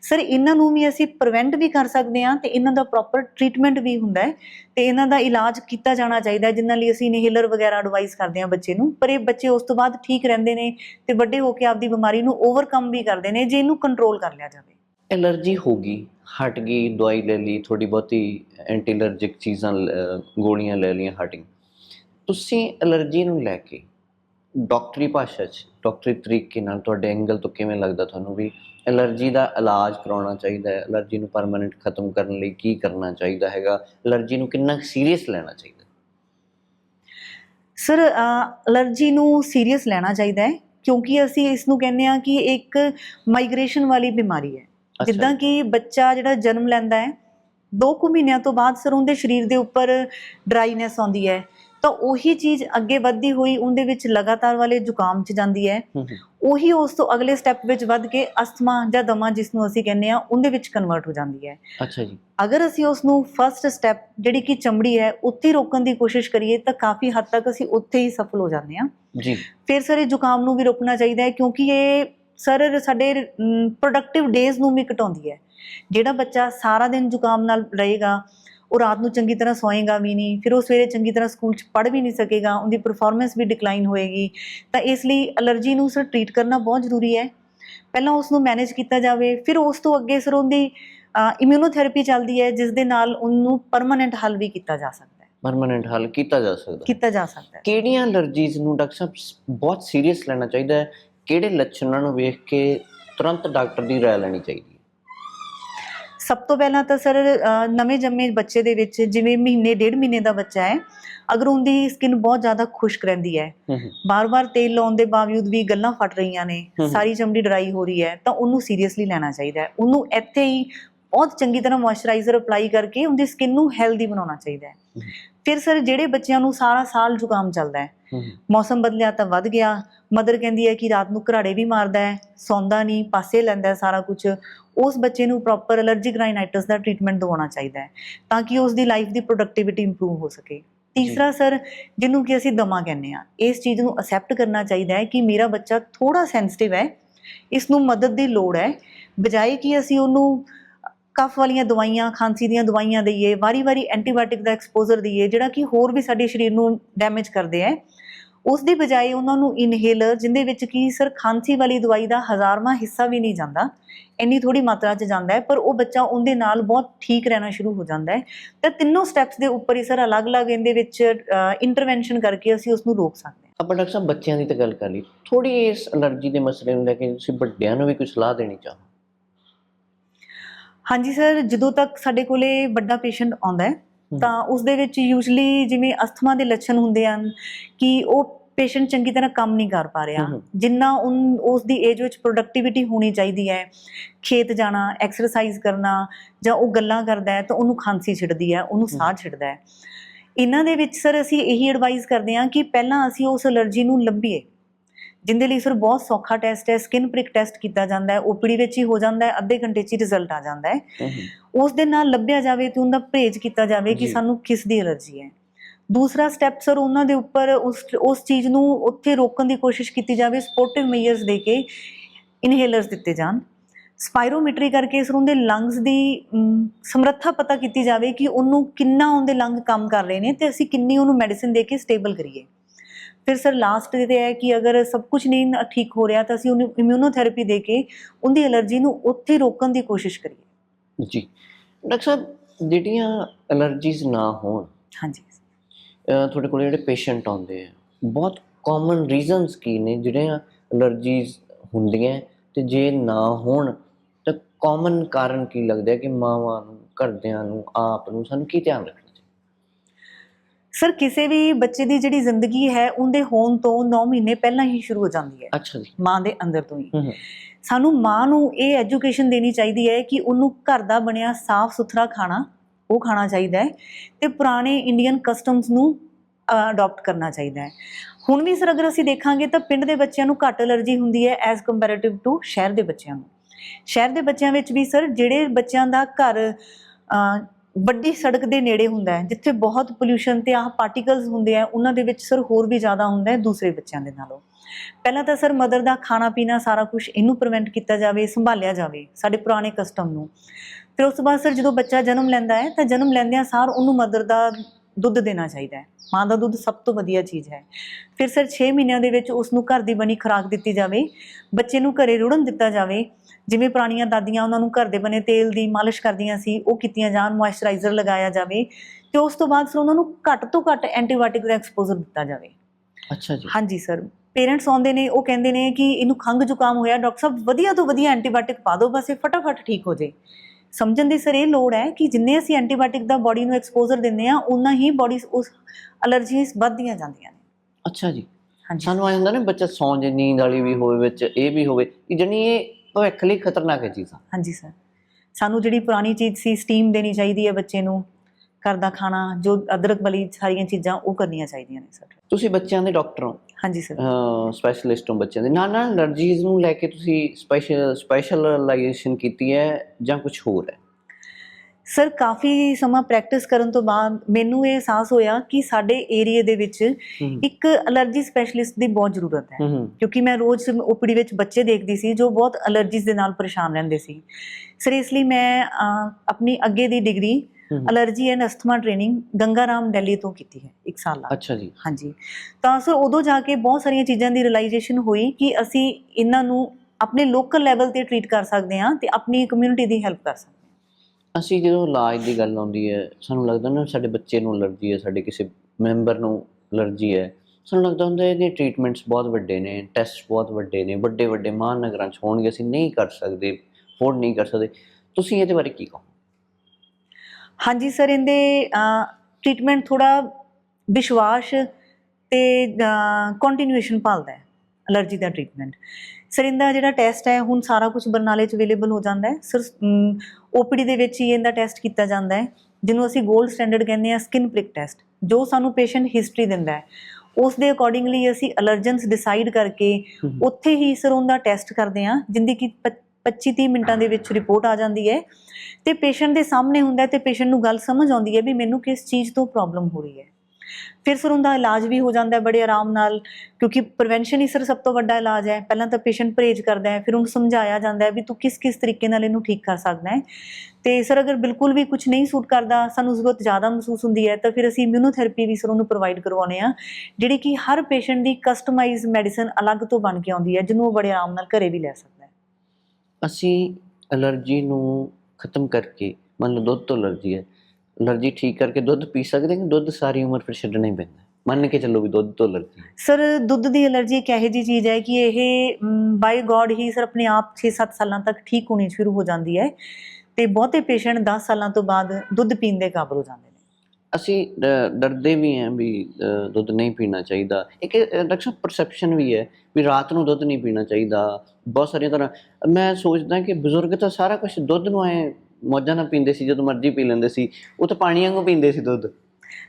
Speaker 2: ਸਰ, ਇਹਨਾਂ ਨੂੰ ਵੀ ਅਸੀਂ ਪ੍ਰੀਵੈਂਟ ਵੀ ਕਰ ਸਕਦੇ ਹਾਂ ਤੇ ਇਹਨਾਂ ਦਾ ਪ੍ਰੋਪਰ ਟ੍ਰੀਟਮੈਂਟ ਵੀ ਹੁੰਦਾ ਹੈ ਤੇ ਇਹਨਾਂ ਦਾ ਇਲਾਜ ਕੀਤਾ ਜਾਣਾ ਚਾਹੀਦਾ ਹੈ, ਜਿਨ੍ਹਾਂ ਲਈ ਅਸੀਂ ਇਨਹੇਲਰ ਵਗੈਰਾ ਐਡਵਾਈਸ ਕਰਦੇ ਹਾਂ ਬੱਚੇ ਨੂੰ। ਪਰ ਇਹ ਬੱਚੇ ਉਸ ਤੋਂ ਬਾਅਦ ਠੀਕ ਰਹਿੰਦੇ ਨੇ ਤੇ ਵੱਡੇ ਹੋ ਕੇ ਆਪਦੀ ਬਿਮਾਰੀ ਨੂੰ ਓਵਰਕਮ ਵੀ ਕਰਦੇ ਨੇ, ਜੇ ਇਹਨੂੰ ਕੰਟਰੋਲ ਕਰ ਲਿਆ ਜਾਵੇ।
Speaker 1: ਐਲਰਜੀ ਹੋ ਗਈ, ਹਟ ਗਈ, ਦਵਾਈ ਲੈ ਲਈ ਥੋੜੀ ਬਹੁਤੀ ਐਂਟੀ ਅਲਰਜਿਕ ਚੀਜ਼ਾਂ ਗੋਲੀਆਂ ਲੈ ਲਈਆਂ ਹਟ ਗਈ ਤੁਸੀਂ ਐਲਰਜੀ ਨੂੰ ਲੈ ਕੇ ਡਾਕਟਰੀ ਭਾਸ਼ਾ 'ਚ ਡਾਕਟਰੀ ਤਰੀਕੇ ਨਾਲ ਤੁਹਾਡੇ ਐਂਗਲ ਤੋਂ ਕਿਵੇਂ ਲੱਗਦਾ ਤੁਹਾਨੂੰ ਵੀ ਐਲਰਜੀ ਦਾ ਇਲਾਜ ਕਰਾਉਣਾ ਚਾਹੀਦਾ ਹੈ ਐਲਰਜੀ ਨੂੰ ਪਰਮਾਨੈਂਟ ਖਤਮ ਕਰਨ ਲਈ ਕੀ ਕਰਨਾ ਚਾਹੀਦਾ ਹੈਗਾ ਐਲਰਜੀ ਨੂੰ ਕਿੰਨਾ ਸੀਰੀਅਸ ਲੈਣਾ ਚਾਹੀਦਾ?
Speaker 2: ਸਰ ਅਲਰਜੀ ਨੂੰ ਸੀਰੀਅਸ ਲੈਣਾ ਚਾਹੀਦਾ ਹੈ ਕਿਉਂਕਿ ਅਸੀਂ ਇਸ ਨੂੰ ਕਹਿੰਦੇ ਆ ਕਿ ਇੱਕ ਮਾਈਗ੍ਰੇਸ਼ਨ ਵਾਲੀ ਬਿਮਾਰੀ ਹੈ। ਜਿੱਦਾਂ ਕਿ ਬੱਚਾ ਜਿਹੜਾ ਜਨਮ ਲੈਂਦਾ ਹੈ 2 ਕੁ ਮਹੀਨਿਆਂ ਤੋਂ ਬਾਅਦ ਸਰ ਉਹਦੇ ਸਰੀਰ ਦੇ ਉੱਪਰ ਡਰਾਈਨੈਸ ਆਉਂਦੀ ਹੈ ਤਾਂ ਉਹੀ ਚੀਜ਼ ਅੱਗੇ ਵੱਧਦੀ ਹੋਈ ਉਹਦੇ ਵਿੱਚ ਲਗਾਤਾਰ ਵਾਲੇ ਜ਼ੁਕਾਮ 'ਚ ਜਾਂਦੀ ਹੈ। ਉਹੀ ਉਸ ਤੋਂ ਅਗਲੇ ਸਟੈਪ ਵਿੱਚ ਵੱਧ ਕੇ ਅਸਥਮਾ ਜਾਂ ਦਮਾ ਜਿਸ ਨੂੰ ਅਸੀਂ ਕਹਿੰਦੇ ਆ ਉਹਦੇ ਵਿੱਚ ਕਨਵਰਟ ਹੋ ਜਾਂਦੀ ਹੈ।
Speaker 1: ਅੱਛਾ ਜੀ।
Speaker 2: ਅਗਰ ਅਸੀਂ ਉਸ ਨੂੰ ਫਰਸਟ ਸਟੈਪ ਜਿਹੜੀ ਕਿ ਚਮੜੀ ਹੈ ਉੱਥੇ ਰੋਕਣ ਦੀ ਕੋਸ਼ਿਸ਼ ਕਰੀਏ ਤਾਂ ਕਾਫੀ ਹੱਦ ਤੱਕ ਅਸੀਂ ਉੱਥੇ ਹੀ ਸਫਲ ਹੋ ਜਾਂਦੇ ਹਾਂ।
Speaker 1: ਜੀ।
Speaker 2: ਫਿਰ ਸਰ ਇਹ ਜ਼ੁਕਾਮ ਨੂੰ ਵੀ ਰੋਕਣਾ ਚਾਹੀਦਾ ਹੈ ਕਿਉਂਕਿ ਇਹ ਸਰ ਸਾਡੇ ਪ੍ਰੋਡਕਟਿਵ ਡੇਜ਼ ਨੂੰ ਵੀ ਘਟਾਉਂਦੀ ਹੈ। ਜਿਹੜਾ ਬੱਚਾ ਸਾਰਾ ਦਿਨ ਜ਼ੁਕਾਮ ਨਾਲ ਰਹੇਗਾ ਉਹ ਰਾਤ ਨੂੰ ਚੰਗੀ ਤਰ੍ਹਾਂ ਸੋਏਗਾ ਵੀ ਨਹੀਂ ਫਿਰ ਉਹ ਸਵੇਰੇ ਚੰਗੀ ਤਰ੍ਹਾਂ ਸਕੂਲ 'ਚ ਪੜ੍ਹ ਵੀ ਨਹੀਂ ਸਕੇਗਾ ਉਹਦੀ ਪਰਫਾਰਮੈਂਸ ਵੀ ਡਿਕਲਾਈਨ ਹੋਏਗੀ। ਤਾਂ ਇਸ ਲਈ ਅਲਰਜੀ ਨੂੰ ਸਰ ਟ੍ਰੀਟ ਕਰਨਾ ਬਹੁਤ ਜ਼ਰੂਰੀ ਹੈ। ਪਹਿਲਾਂ ਉਸ ਨੂੰ ਮੈਨੇਜ ਕੀਤਾ ਜਾਵੇ ਫਿਰ ਉਸ ਤੋਂ ਅੱਗੇ ਸਰ ਉਹਦੀ ਇਮਿਊਨੋਥੈਰੇਪੀ ਚੱਲਦੀ ਹੈ ਜਿਸ ਦੇ ਨਾਲ ਉਹਨੂੰ ਪਰਮਨੈਂਟ ਹੱਲ ਵੀ ਕੀਤਾ ਜਾ ਸਕਦਾ ਹੈ।
Speaker 1: ਪਰਮਾਨੈਂਟ ਹੱਲ ਕੀਤਾ ਜਾ ਸਕਦਾ
Speaker 2: ਕੀਤਾ ਜਾ ਸਕਦਾ ਹੈ।
Speaker 1: ਕਿਹੜੀਆਂ ਅਲਰਜੀਜ਼ ਨੂੰ ਡਾਕਟਰ ਸਾਹਿਬ ਬਹੁਤ ਸੀਰੀਅਸ ਲੈਣਾ ਚਾਹੀਦਾ ਹੈ? ਕਿਹੜੇ ਲੱਛਣਾਂ ਨੂੰ ਵੇਖ ਕੇ ਤੁਰੰਤ ਡਾਕਟਰ ਦੀ ਰਾਏ ਲੈਣੀ ਚਾਹੀਦੀ ਹੈ?
Speaker 2: ਸਭ ਤੋਂ ਪਹਿਲਾਂ ਤਾਂ ਸਰ ਨਵੇਂ ਜੰਮੇ ਬੱਚੇ ਦੇ ਵਿੱਚ ਜਿਵੇਂ ਮਹੀਨੇ ਡੇਢ ਮਹੀਨੇ ਦਾ ਬੱਚਾ ਹੈ ਅਗਰ ਉਹਦੀ ਸਕਿਨ ਬਹੁਤ ਜ਼ਿਆਦਾ ਖੁਸ਼ਕ ਰਹਿੰਦੀ ਹੈ ਬਾਰ-ਬਾਰ ਤੇਲ ਲਾਉਣ ਦੇ ਬਾਵਜੂਦ ਵੀ ਗੱਲਾਂ ਫਟ ਰਹੀਆਂ ਨੇ। ਸਾਰੀ ਚਮੜੀ ਡਰਾਈ ਹੋ ਰਹੀ ਹੈ ਤਾਂ ਉਹਨੂੰ ਸੀਰੀਅਸਲੀ ਲੈਣਾ ਚਾਹੀਦਾ ਹੈ ਉਹਨੂੰ ਇੱਥੇ ਹੀ ਬਹੁਤ ਚੰਗੀ ਤਰ੍ਹਾਂ ਮੋਇਸਚਰਾਈਜ਼ਰ ਅਪਲਾਈ ਕਰਕੇ ਉਹਦੀ ਸਕਿਨ ਨੂੰ ਹੈਲਦੀ ਬਣਾਉਣਾ ਚਾਹੀਦਾ ਹੈ। ਫਿਰ ਸਰ ਜਿਹੜੇ ਬੱਚਿਆਂ ਨੂੰ ਸਾਰਾ ਸਾਲ ਜ਼ੁਕਾਮ ਚੱਲਦਾ ਹੈ ਮੌਸਮ ਬਦਲਿਆ ਤਾਂ ਵੱਧ ਗਿਆ ਮਦਰ ਕਹਿੰਦੀ ਹੈ ਕਿ ਰਾਤ ਨੂੰ ਘਰਾੜੇ ਵੀ ਮਾਰਦਾ ਹੈ ਸੌਂਦਾ ਨਹੀਂ ਪਾਸੇ ਲੈਂਦਾ ਸਾਰਾ ਕੁਝ ਉਸ ਬੱਚੇ ਨੂੰ ਪ੍ਰੋਪਰ ਅਲਰਜੀਕ ਰਾਈਨਾਈਟਿਸ ਦਾ ਟ੍ਰੀਟਮੈਂਟ ਦਿਵਾਉਣਾ ਚਾਹੀਦਾ ਹੈ ਤਾਂ ਕਿ ਉਸ ਦੀ ਲਾਈਫ ਦੀ ਪ੍ਰੋਡਕਟਿਵਿਟੀ ਇੰਪਰੂਵ ਹੋ ਸਕੇ। ਤੀਸਰਾ ਸਰ ਜਿਹਨੂੰ ਕਿ ਅਸੀਂ ਦਮਾ ਕਹਿੰਦੇ ਆ ਇਸ ਚੀਜ਼ ਨੂੰ ਅਸੈਪਟ ਕਰਨਾ ਚਾਹੀਦਾ ਹੈ ਕਿ ਮੇਰਾ ਬੱਚਾ ਥੋੜਾ ਸੈਂਸਿਟਿਵ ਹੈ ਇਸ ਨੂੰ ਮਦਦ ਦੀ ਲੋੜ ਹੈ ਬਜਾਏ ਕਿ ਅਸੀਂ ਉਹਨੂੰ ਕਫ ਵਾਲੀਆਂ ਦਵਾਈਆਂ ਖਾਂਸੀ ਦੀਆਂ ਦਵਾਈਆਂ ਦਈਏ ਵਾਰੀ-ਵਾਰੀ ਐਂਟੀਬਾਇਓਟਿਕ ਦਾ ਐਕਸਪੋਜ਼ਰ ਦਈਏ ਜਿਹੜਾ ਕਿ ਹੋਰ ਵੀ ਸਾਡੇ ਸਰੀਰ ਨੂੰ ਡੈਮੇਜ ਕਰਦੇ ਹੈ ਉਸ ਦੀ ਬਜਾਏ ਉਹਨਾਂ ਨੂੰ ਇਨਹੇਲਰ ਜਿੰਦੇ ਵਿੱਚ ਕੀ ਸਰ ਖਾਂਸੀ ਵਾਲੀ ਦਵਾਈ ਦਾ ਹਜ਼ਾਰਵਾਂ ਹਿੱਸਾ ਵੀ ਨਹੀਂ ਜਾਂਦਾ ਇੰਨੀ ਥੋੜੀ ਮਾਤਰਾ 'ਚ ਜਾਂਦਾ ਹੈ ਪਰ ਉਹ ਬੱਚਾ ਉਹਦੇ ਨਾਲ ਬਹੁਤ ਠੀਕ ਰਹਿਣਾ ਸ਼ੁਰੂ ਹੋ ਜਾਂਦਾ ਹੈ। ਤਾਂ ਤਿੰਨੋਂ ਸਟੈਪਸ ਦੇ ਉੱਪਰ ਹੀ ਸਰ ਅਲੱਗ-ਅਲੱਗ ਇਹਦੇ ਵਿੱਚ ਇੰਟਰਵੈਂਸ਼ਨ ਕਰਕੇ ਅਸੀਂ ਉਸ ਨੂੰ ਰੋਕ ਸਕਦੇ ਹਾਂ।
Speaker 1: ਆਪਾਂ ਡਾਕਟਰ ਸਾਹਿਬ ਬੱਚਿਆਂ ਦੀ ਤਾਂ ਗੱਲ ਕਰ ਲਈ ਥੋੜੀ ਇਸ ਅਲਰਜੀ ਦੇ ਮਸਲੇ ਨੂੰ ਲੈ ਕੇ ਤੁਸੀਂ ਵੱਡਿਆਂ ਨੂੰ ਵੀ ਕੋਈ ਸਲਾਹ ਦੇਣੀ ਚਾਹੋ?
Speaker 2: ਹਾਂਜੀ ਸਰ ਜਦੋਂ ਤੱਕ ਸਾਡੇ ਕੋਲੇ ਵੱਡਾ ਪੇਸ਼ੈਂਟ ਆਉਂਦਾ ਹੈ ਤਾਂ ਉਸ ਦੇ ਵਿੱਚ ਯੂਜੂਲੀ ਜਿਵੇਂ ਅਸਥਮਾ ਦੇ ਲੱਛਣ ਹੁੰਦੇ ਹਨ ਕਿ ਉਹ ਪੇਸ਼ੈਂਟ ਚੰਗੀ ਤਰ੍ਹਾਂ ਕੰਮ ਨਹੀਂ ਕਰ ਪਾ ਰਿਹਾ। ਜਿੰਨਾ ਉਸ ਦੀ ਏਜ ਵਿੱਚ ਪ੍ਰੋਡਕਟਿਵਿਟੀ ਹੋਣੀ ਚਾਹੀਦੀ ਹੈ ਖੇਤ ਜਾਣਾ ਐਕਸਰਸਾਈਜ਼ ਕਰਨਾ ਜਾਂ ਉਹ ਗੱਲਾਂ ਕਰਦਾ ਹੈ ਤਾਂ ਉਹਨੂੰ ਖਾਂਸੀ ਛਿੜਦੀ ਹੈ ਉਹਨੂੰ ਸਾਹ ਛਿੜਦਾ ਹੈ। ਇਹਨਾਂ ਦੇ ਵਿੱਚ ਸਰ ਅਸੀਂ ਇਹੀ ਐਡਵਾਈਸ ਕਰਦੇ ਹਾਂ ਕਿ ਪਹਿਲਾਂ ਅਸੀਂ ਉਸ ਅਲਰਜੀ ਨੂੰ ਲੱਭੀਏ। ਜਿੰਦੇ ਲਈ ਸਰ ਬਹੁਤ ਸੌਖਾ ਟੈਸਟ ਹੈ ਸਕਿਨ ਪ੍ਰਿਕ ਟੈਸਟ ਕੀਤਾ ਜਾਂਦਾ ਹੈ ਓਪੀਡੀ ਵਿੱਚ ਹੀ ਹੋ ਜਾਂਦਾ ਹੈ ਅੱਧੇ ਘੰਟੇ 'ਚ ਹੀ ਰਿਜ਼ਲਟ ਆ ਜਾਂਦਾ ਹੈ। ਉਸ ਦੇ ਨਾਲ ਲੱਭਿਆ ਜਾਵੇ ਤੇ ਉਹਦਾ ਪਰਹੇਜ਼ ਕੀਤਾ ਜਾਵੇ ਕਿ। ਸਾਨੂੰ ਕਿਸ ਦੀ ਐਲਰਜੀ ਹੈ। ਦੂਸਰਾ ਸਟੈਪ ਸਰ ਉਹਨਾਂ ਦੇ ਉੱਪਰ ਉਸ ਉਸ ਚੀਜ਼ ਨੂੰ ਉੱਥੇ ਰੋਕਣ ਦੀ ਕੋਸ਼ਿਸ਼ ਕੀਤੀ ਜਾਵੇ ਸਪੋਰਟਿਵ ਮੇਜਰਸ ਦੇ ਕੇ ਇਨਹੇਲਰਸ ਦਿੱਤੇ ਜਾਣ। ਸਪਾਇਰੋਮੀਟਰੀ ਕਰਕੇ ਸਰ ਉਹਦੇ ਲੰਗਸ ਦੀ ਸਮਰੱਥਾ ਪਤਾ ਕੀਤੀ ਜਾਵੇ ਕਿ ਉਹਨੂੰ ਕਿੰਨਾ ਉਹਦੇ ਲੰਗ ਕੰਮ ਕਰ ਰਹੇ ਨੇ ਤੇ ਅਸੀਂ ਕਿੰਨੀ ਉਹਨੂੰ ਮੈਡੀਸਿਨ ਦੇ ਕੇ ਸਟੇਬਲ ਕਰੀਏ। ਫਿਰ ਸਰ ਲਾਸਟ ਤੇ ਹੈ ਕਿ ਅਗਰ ਸਭ ਕੁਝ ਨਹੀਂ ਠੀਕ ਹੋ ਰਿਹਾ ਤਾਂ ਅਸੀਂ ਉਹਨੂੰ ਇਮਿਊਨੋਥੈਰੇਪੀ ਦੇ ਕੇ ਉਹਦੀ ਐਲਰਜੀ ਨੂੰ ਉੱਥੇ ਰੋਕਣ ਦੀ ਕੋਸ਼ਿਸ਼ ਕਰੀਏ।
Speaker 1: ਜੀ। ਡਾਕਟਰ ਸਾਹਿਬ ਜਿਹੜੀਆਂ ਅਲਰਜੀਜ਼ ਨਾ ਹੋਣ
Speaker 2: ਹਾਂਜੀ।
Speaker 1: ਤੁਹਾਡੇ ਕੋਲ ਜਿਹੜੇ ਪੇਸ਼ੈਂਟ ਆਉਂਦੇ ਆ ਬਹੁਤ ਕਾਮਨ ਰੀਜ਼ਨਸ ਕੀ ਨੇ ਜਿਹੜੀਆਂ ਅਲਰਜੀਜ਼ ਹੁੰਦੀਆਂ ਤੇ ਜੇ ਨਾ ਹੋਣ ਤਾਂ ਕਾਮਨ ਕਾਰਨ ਕੀ ਲੱਗਦਾ ਕਿ ਮਾਵਾਂ ਨੂੰ ਘਰਦਿਆਂ ਨੂੰ ਆਪ ਨੂੰ ਸਾਨੂੰ ਕੀ ਧਿਆਨ ਰੱਖਣਾ
Speaker 2: ਸਰ ਕਿਸੇ ਵੀ ਬੱਚੇ ਦੀ ਜਿਹੜੀ ਜ਼ਿੰਦਗੀ ਹੈ ਉਹਦੇ ਹੋਣ ਤੋਂ 9 ਮਹੀਨੇ ਪਹਿਲਾਂ ਹੀ ਸ਼ੁਰੂ ਹੋ ਜਾਂਦੀ ਹੈ।
Speaker 1: ਅੱਛਾ ਜੀ।
Speaker 2: ਮਾਂ ਦੇ ਅੰਦਰ ਤੋਂ ਹੀ। ਸਾਨੂੰ ਮਾਂ ਨੂੰ ਇਹ ਐਜੂਕੇਸ਼ਨ ਦੇਣੀ ਚਾਹੀਦੀ ਹੈ ਕਿ ਉਹਨੂੰ ਘਰ ਦਾ ਬਣਿਆ ਸਾਫ਼ ਸੁਥਰਾ ਖਾਣਾ ਉਹ ਖਾਣਾ ਚਾਹੀਦਾ ਹੈ ਤੇ ਪੁਰਾਣੇ ਇੰਡੀਅਨ ਕਸਟਮਸ ਨੂੰ ਅਡਾਪਟ ਕਰਨਾ ਚਾਹੀਦਾ ਹੈ। ਹੁਣ ਵੀ ਸਰ ਅਗਰ ਅਸੀਂ ਦੇਖਾਂਗੇ ਤਾਂ ਪਿੰਡ ਦੇ ਬੱਚਿਆਂ ਨੂੰ ਘੱਟ ਅਲਰਜੀ ਹੁੰਦੀ ਹੈ ਐਜ਼ ਕੰਪੈਰੀਟਿਵ ਟੂ ਸ਼ਹਿਰ ਦੇ ਬੱਚਿਆਂ ਨੂੰ। ਸ਼ਹਿਰ ਦੇ ਬੱਚਿਆਂ ਵਿੱਚ ਵੀ ਸਰ ਜਿਹੜੇ ਬੱਚਿਆਂ ਦਾ ਘਰ ਵੱਡੀ ਸੜਕ ਦੇ ਨੇੜੇ ਹੁੰਦਾ ਹੈ, ਜਿੱਥੇ ਬਹੁਤ ਪੋਲਿਊਸ਼ਨ ਤੇ ਆਹ ਪਾਰਟੀਕਲਸ ਹੁੰਦੇ ਆ, ਉਹਨਾਂ ਦੇ ਵਿੱਚ ਸਰ ਹੋਰ ਵੀ ਜ਼ਿਆਦਾ ਹੁੰਦਾ ਹੈ ਦੂਸਰੇ ਬੱਚਿਆਂ ਦੇ ਨਾਲੋਂ। ਪਹਿਲਾਂ ਤਾਂ ਸਰ ਮਦਰ ਦਾ ਖਾਣਾ ਪੀਣਾ ਸਾਰਾ ਕੁਝ ਇਹਨੂੰ ਪ੍ਰੀਵੈਂਟ ਕੀਤਾ ਜਾਵੇ, ਸੰਭਾਲਿਆ ਜਾਵੇ ਸਾਡੇ ਪੁਰਾਣੇ ਕਸਟਮ ਨੂੰ। ਫਿਰ ਉਸ ਤੋਂ ਬਾਅਦ ਸਰ ਜਦੋਂ ਬੱਚਾ ਜਨਮ ਲੈਂਦਾ ਹੈ, ਤਾਂ ਜਨਮ ਲੈਂਦਿਆਂ ਸਾਰ ਉਹਨੂੰ ਮਦਰ ਦਾ ਦੁੱਧ ਦੇਣਾ ਚਾਹੀਦਾ ਹੈ। ਮਾਂ ਦਾ ਦੁੱਧ ਸਭ ਤੋਂ ਵਧੀਆ ਚੀਜ਼ ਹੈ। ਫਿਰ ਸਰ 6 ਮਹੀਨਿਆਂ ਦੇ ਵਿੱਚ ਉਸ ਨੂੰ ਘਰ ਦੀ ਬਣੀ ਖੁਰਾਕ ਦਿੱਤੀ ਜਾਵੇ ਬੱਚੇ ਨੂੰ ਘਰੇ ਰੁੜਨ ਦਿੱਤਾ ਜਾਵੇ ਜਿਵੇਂ ਪੁਰਾਣੀਆਂ ਦਾਦੀਆਂ ਉਹਨਾਂ ਨੂੰ ਘਰ ਦੇ ਬਣੇ ਤੇਲ ਦੀ ਮਾਲਿਸ਼ ਕਰਦੀਆਂ ਸੀ ਉਹ ਕੀਤੀਆਂ ਜਾਣ ਮੋਇਸਚਰਾਈਜ਼ਰ ਲਗਾਇਆ ਜਾਵੇ ਤੇ ਉਸ ਤੋਂ ਬਾਅਦ ਫਿਰ ਉਹਨਾਂ ਨੂੰ ਘੱਟ ਤੋਂ ਘੱਟ ਐਂਟੀਬਾਇਓਟਿਕ ਦਾ ਐਕਸਪੋਜ਼ਰ ਦਿੱਤਾ ਜਾਵੇ।
Speaker 1: ਅੱਛਾ ਜੀ।
Speaker 2: ਹਾਂਜੀ ਸਰ ਪੇਰੈਂਟਸ ਆਉਂਦੇ ਨੇ ਉਹ ਕਹਿੰਦੇ ਨੇ ਕਿ ਇਹਨੂੰ ਖੰਘ ਜ਼ੁਕਾਮ ਹੋਇਆ ਡਾਕਟਰ ਸਾਹਿਬ ਵਧੀਆ ਤੋਂ ਵਧੀਆ ਐਂਟੀਬਾਇਓਟਿਕ ਪਾ ਦਿਓ ਬਸ ਇਹ ਫਟਾਫਟ ਠੀਕ ਹੋ ਜੇ ਸਮਝਣ ਦੀ ਸਰ ਇਹ ਲੋੜ ਹੈ ਕਿ ਜਿੰਨੇ ਅਸੀਂ ਐਂਟੀਬਾਇਓਟਿਕ ਦਾ ਬਾਡੀ ਨੂੰ ਐਕਸਪੋਜ਼ਰ ਦਿੰਦੇ ਆ ਉਨਾ ਹੀ ਬਾਡੀ ਉਸ ਅਲਰਜੀਜ਼ ਵੱਧਦੀਆਂ ਜਾਂਦੀਆਂ ਨੇ।
Speaker 1: ਅੱਛਾ ਜੀ।
Speaker 2: ਹਾਂਜੀ।
Speaker 1: ਸਾਨੂੰ ਆਏ ਹੁੰਦਾ ਨਾ ਬੱਚਾ ਸੌਂ ਜੇ ਨੀਂਦ ਵਾਲੀ ਵੀ ਹੋਵੇ ਵਿੱਚ ਇਹ ਵੀ ਹੋਵੇ ਕਿ ਜਣੀ ਇਹ ਭਵਿੱਖ ਲਈ ਖਤਰਨਾਕ ਹੈ ਚੀਜ਼ਾਂ।
Speaker 2: ਹਾਂਜੀ ਸਰ ਸਾਨੂੰ ਜਿਹੜੀ ਪੁਰਾਣੀ ਚੀਜ਼ ਸੀ ਸਟੀਮ ਦੇਣੀ ਚਾਹੀਦੀ ਹੈ ਬੱਚੇ ਨੂੰ। ਘਰ ਦਾ ਖਾਣਾ ਜੋ ਅਦਰਕ ਵਾਲੀ ਸਾਰੀਆਂ ਚੀਜ਼ਾਂ ਉਹ ਕਰਨੀਆਂ ਚਾਹੀਦੀਆਂ ਨੇ ਸਰ।
Speaker 1: ਤੁਸੀਂ ਬੱਚਿਆਂ ਦੇ ਡਾਕਟਰ ਹੋ?
Speaker 2: ਹਾਂਜੀ ਸਰ।
Speaker 1: ਸਪੈਸ਼ਲਿਸਟ ਹੋ ਬੱਚਿਆਂ ਦੇ। ਨਾਲ ਨਾਲ ਅਲਰਜੀਜ਼ ਨੂੰ ਲੈ ਕੇ ਤੁਸੀਂ ਸਪੈਸ਼ਲ ਸਪੈਸ਼ਲਾਈਜੇਸ਼ਨ ਕੀਤੀ ਹੈ ਜਾਂ ਕੁਝ ਹੋਰ ਹੈ?
Speaker 2: ਸਰ ਕਾਫੀ ਸਮਾਂ ਪ੍ਰੈਕਟਿਸ ਕਰਨ ਤੋਂ ਬਾਅਦ ਮੈਨੂੰ ਇਹ ਅਹਿਸਾਸ ਹੋਇਆ ਕਿ ਸਾਡੇ ਏਰੀਆ ਦੇ ਵਿੱਚ ਇੱਕ ਅਲਰਜੀ ਸਪੈਸ਼ਲਿਸਟ ਦੀ ਬਹੁਤ ਜ਼ਰੂਰਤ ਹੈ। ਕਿਉਂਕਿ ਮੈਂ ਰੋਜ਼ ਓਪੀਡੀ ਵਿੱਚ ਬੱਚੇ ਦੇਖਦੀ ਸੀ ਜੋ ਬਹੁਤ ਅਲਰਜੀਜ਼ ਦੇ ਨਾਲ ਪਰੇਸ਼ਾਨ ਰਹਿੰਦੇ ਸੀ। ਸਰ ਇਸ ਲਈ ਮੈਂ ਆਪਣੀ ਅੱਗੇ ਦੀ degree. Allergy and asthma training Ganga Ram Delhi ਤੋਂ ਕੀਤੀ ਹੈ ਇੱਕ ਸਾਲ ਦਾ
Speaker 1: ਅੱਛਾ ਜੀ।
Speaker 2: ਹਾਂਜੀ। ਤਾਂ ਸਰ ਉਦੋਂ ਜਾ ਕੇ ਬਹੁਤ ਸਾਰੀਆਂ ਚੀਜ਼ਾਂ ਦੀ ਰਿਅਲਾਈਜੇਸ਼ਨ ਹੋਈ ਕਿ ਅਸੀਂ ਇਹਨਾਂ ਨੂੰ ਆਪਣੇ ਲੋਕਲ ਲੈਵਲ ਤੇ ਟਰੀਟ ਕਰ ਸਕਦੇ ਹਾਂ ਤੇ ਆਪਣੀ ਕਮਿਊਨਿਟੀ ਦੀ ਹੈਲਪ ਕਰ ਸਕਦੇ ਹਾਂ।
Speaker 1: ਅਸੀਂ ਜਦੋਂ ਇਲਾਜ ਦੀ ਗੱਲ ਆਉਂਦੀ ਹੈ ਸਾਨੂੰ ਲੱਗਦਾ ਨਾ ਸਾਡੇ ਬੱਚੇ ਨੂੰ ਅਲਰਜੀ ਹੈ ਸਾਡੇ ਕਿਸੇ ਮੈਂਬਰ ਨੂੰ ਅਲਰਜੀ ਹੈ। ਸਾਨੂੰ ਲੱਗਦਾ ਹੁੰਦਾ ਇਹਦੇ ਟ੍ਰੀਟਮੈਂਟਸ ਬਹੁਤ ਵੱਡੇ ਨੇ ਟੈਸਟ ਬਹੁਤ ਵੱਡੇ ਨੇ ਵੱਡੇ ਵੱਡੇ ਮਹਾਨਗਰਾਂ 'ਚ ਹੋਣਗੇ ਅਸੀਂ ਨਹੀਂ ਕਰ ਸਕਦੇ ਅਫੋਰਡ ਨਹੀਂ ਕਰ ਸਕਦੇ। ਤੁਸੀਂ ਇਹਦੇ ਬਾਰੇ ਕੀ ਕਹੋ
Speaker 2: ਹਾਂਜੀ ਸਰ ਇਹਦੇ ਟ੍ਰੀਟਮੈਂਟ ਥੋੜਾ ਵਿਸ਼ਵਾਸ ਤੇ ਕੰਟੀਨਿਊਏਸ਼ਨ ਭਾਲਦਾ ਹੈ ਅਲਰਜੀ ਦਾ ਟ੍ਰੀਟਮੈਂਟ ਸਰ ਇਹਦਾ ਜਿਹੜਾ ਟੈਸਟ ਹੈ ਹੁਣ ਸਾਰਾ ਕੁਝ ਬਰਨਾਲੇ 'ਚ ਅਵੇਲੇਬਲ ਹੋ ਜਾਂਦਾ ਹੈ। ਸਰ ਓਪੀਡੀ ਦੇ ਵਿੱਚ ਹੀ ਇਹਦਾ ਟੈਸਟ ਕੀਤਾ ਜਾਂਦਾ ਹੈ ਜਿਹਨੂੰ ਅਸੀਂ 골ਡ ਸਟੈਂਡਰਡ ਕਹਿੰਦੇ ਆ ਸਕਿਨ ਪ੍ਰਿਕ ਟੈਸਟ ਜੋ ਸਾਨੂੰ ਪੇਸ਼ੈਂਟ ਹਿਸਟਰੀ ਦਿੰਦਾ ਹੈ। ਉਸ ਦੇ ਅਕੋਰਡਿੰਗਲੀ ਅਸੀਂ ਅਲਰਜਨਸ ਡਿਸਾਈਡ ਕਰਕੇ। ਉੱਥੇ ਹੀ ਸਰ ਉਹਦਾ ਟੈਸਟ ਕਰਦੇ ਆ ਜਿੰਦੀ ਕਿ 25-30 ਮਿੰਟਾਂ ਦੇ ਵਿੱਚ ਰਿਪੋਰਟ ਆ ਜਾਂਦੀ ਹੈ ਤੇ ਪੇਸ਼ੈਂਟ ਦੇ ਸਾਹਮਣੇ ਹੁੰਦਾ ਹੈ ਤੇ ਪੇਸ਼ੈਂਟ ਨੂੰ ਗੱਲ ਸਮਝ ਆਉਂਦੀ ਹੈ ਵੀ ਮੈਨੂੰ ਕਿਸ ਚੀਜ਼ ਤੋਂ ਪ੍ਰੋਬਲਮ ਹੋ ਰਹੀ ਹੈ। ਫਿਰ ਸਰ ਉਹਦਾ ਇਲਾਜ ਵੀ ਹੋ ਜਾਂਦਾ ਹੈ ਬੜੇ ਆਰਾਮ ਨਾਲ, ਕਿਉਂਕਿ ਪ੍ਰੀਵੈਂਸ਼ਨ ਹੀ ਸਰ ਸਭ ਤੋਂ ਵੱਡਾ ਇਲਾਜ ਹੈ। ਪਹਿਲਾਂ ਤਾਂ ਪੇਸ਼ੈਂਟ ਪਰਹੇਜ਼ ਕਰਦਾ ਹੈ, ਫਿਰ ਉਹਨੂੰ ਸਮਝਾਇਆ ਜਾਂਦਾ ਹੈ ਵੀ ਤੂੰ ਕਿਸ ਕਿਸ ਤਰੀਕੇ ਨਾਲ ਇਹਨੂੰ ਠੀਕ ਕਰ ਸਕਦਾ ਹੈ। ਤੇ ਸਰ ਅਗਰ ਬਿਲਕੁਲ ਵੀ ਕੁਝ ਨਹੀਂ ਸੂਟ ਕਰਦਾ, ਸਾਨੂੰ ਜ਼ਰੂਰਤ ਜ਼ਿਆਦਾ ਮਹਿਸੂਸ ਹੁੰਦੀ ਹੈ, ਤਾਂ ਫਿਰ ਅਸੀਂ ਇਮਿਊਨੋਥੈਰੇਪੀ ਵੀ ਸਰ ਉਹਨੂੰ ਪ੍ਰੋਵਾਈਡ ਕਰਵਾਉਂਦੇ ਆ ਜਿਹੜੀ ਕਿ ਹਰ ਪੇਸ਼ੈਂਟ ਦੀ ਕਸਟਮਾਈਜ਼ ਮੈਡੀਸਨ ਅਲੱਗ ਤੋਂ ਬਣ ਕੇ ਆਉਂਦੀ ਹੈ, ਜਿਹਨੂੰ ਉਹ ਬੜੇ ਆਰਾਮ ਨਾਲ ਘਰੇ ਵੀ ਲੈ ਸਕਦਾ ਹੈ।
Speaker 1: ਅਸੀਂ ਅਲਰਜੀ ਨੂੰ ਖਤਮ ਕਰਕੇ, ਮੰਨ ਲਓ ਦੁੱਧ ਤੋਂ ਅਲਰਜੀ ਹੈ ਅਲਰਜੀ ਠੀਕ ਕਰਕੇ ਦੁੱਧ ਪੀ ਸਕਦੇ ਹਾਂ, ਦੁੱਧ ਸਾਰੀ ਉਮਰ ਫਿਰ ਛੱਡਣਾ ਹੀ ਪੈਂਦਾ ਮੰਨ ਕੇ ਚੱਲੋ ਵੀ ਦੁੱਧ ਤੋਂ ਅਲਰਜੀ
Speaker 2: ਸਰ, ਦੁੱਧ ਦੀ ਅਲਰਜੀ ਇੱਕ ਇਹੋ ਜਿਹੀ ਚੀਜ਼ ਹੈ ਕਿ ਇਹ ਬਾਈ ਗੋਡ ਹੀ ਸਰ ਆਪਣੇ ਆਪ 6-7 ਸਾਲਾਂ ਤੱਕ ਠੀਕ ਹੋਣੀ ਸ਼ੁਰੂ ਹੋ ਜਾਂਦੀ ਹੈ ਤੇ ਬਹੁਤੇ ਪੇਸ਼ੈਂਟ 10 ਸਾਲਾਂ ਤੋਂ ਬਾਅਦ ਦੁੱਧ ਪੀਣ ਦੇ ਕਾਬਲ ਹੋ ਜਾਂਦੇ
Speaker 1: ਅਸੀਂ ਡ- ਡਰਦੇ ਵੀ ਹਾਂ ਵੀ ਦੁੱਧ ਨਹੀਂ ਪੀਣਾ ਚਾਹੀਦਾ। ਇੱਕ ਡਾਕਟਰ ਪਰਸੈਪਸ਼ਨ ਵੀ ਹੈ ਵੀ ਰਾਤ ਨੂੰ ਦੁੱਧ ਨਹੀਂ ਪੀਣਾ ਚਾਹੀਦਾ। ਬਹੁਤ ਸਾਰੀਆਂ ਤਰ੍ਹਾਂ, ਮੈਂ ਸੋਚਦਾ ਕਿ ਬਜ਼ੁਰਗ ਤਾਂ ਸਾਰਾ ਕੁਝ ਦੁੱਧ ਨੂੰ ਐ ਮੌਜਾਂ ਨਾਲ ਪੀਂਦੇ ਸੀ, ਜਦੋਂ ਮਰਜ਼ੀ ਪੀ ਲੈਂਦੇ ਸੀ। ਉਹ ਤਾਂ ਪਾਣੀ ਵਾਂਗੂ ਪੀਂਦੇ ਸੀ ਦੁੱਧ।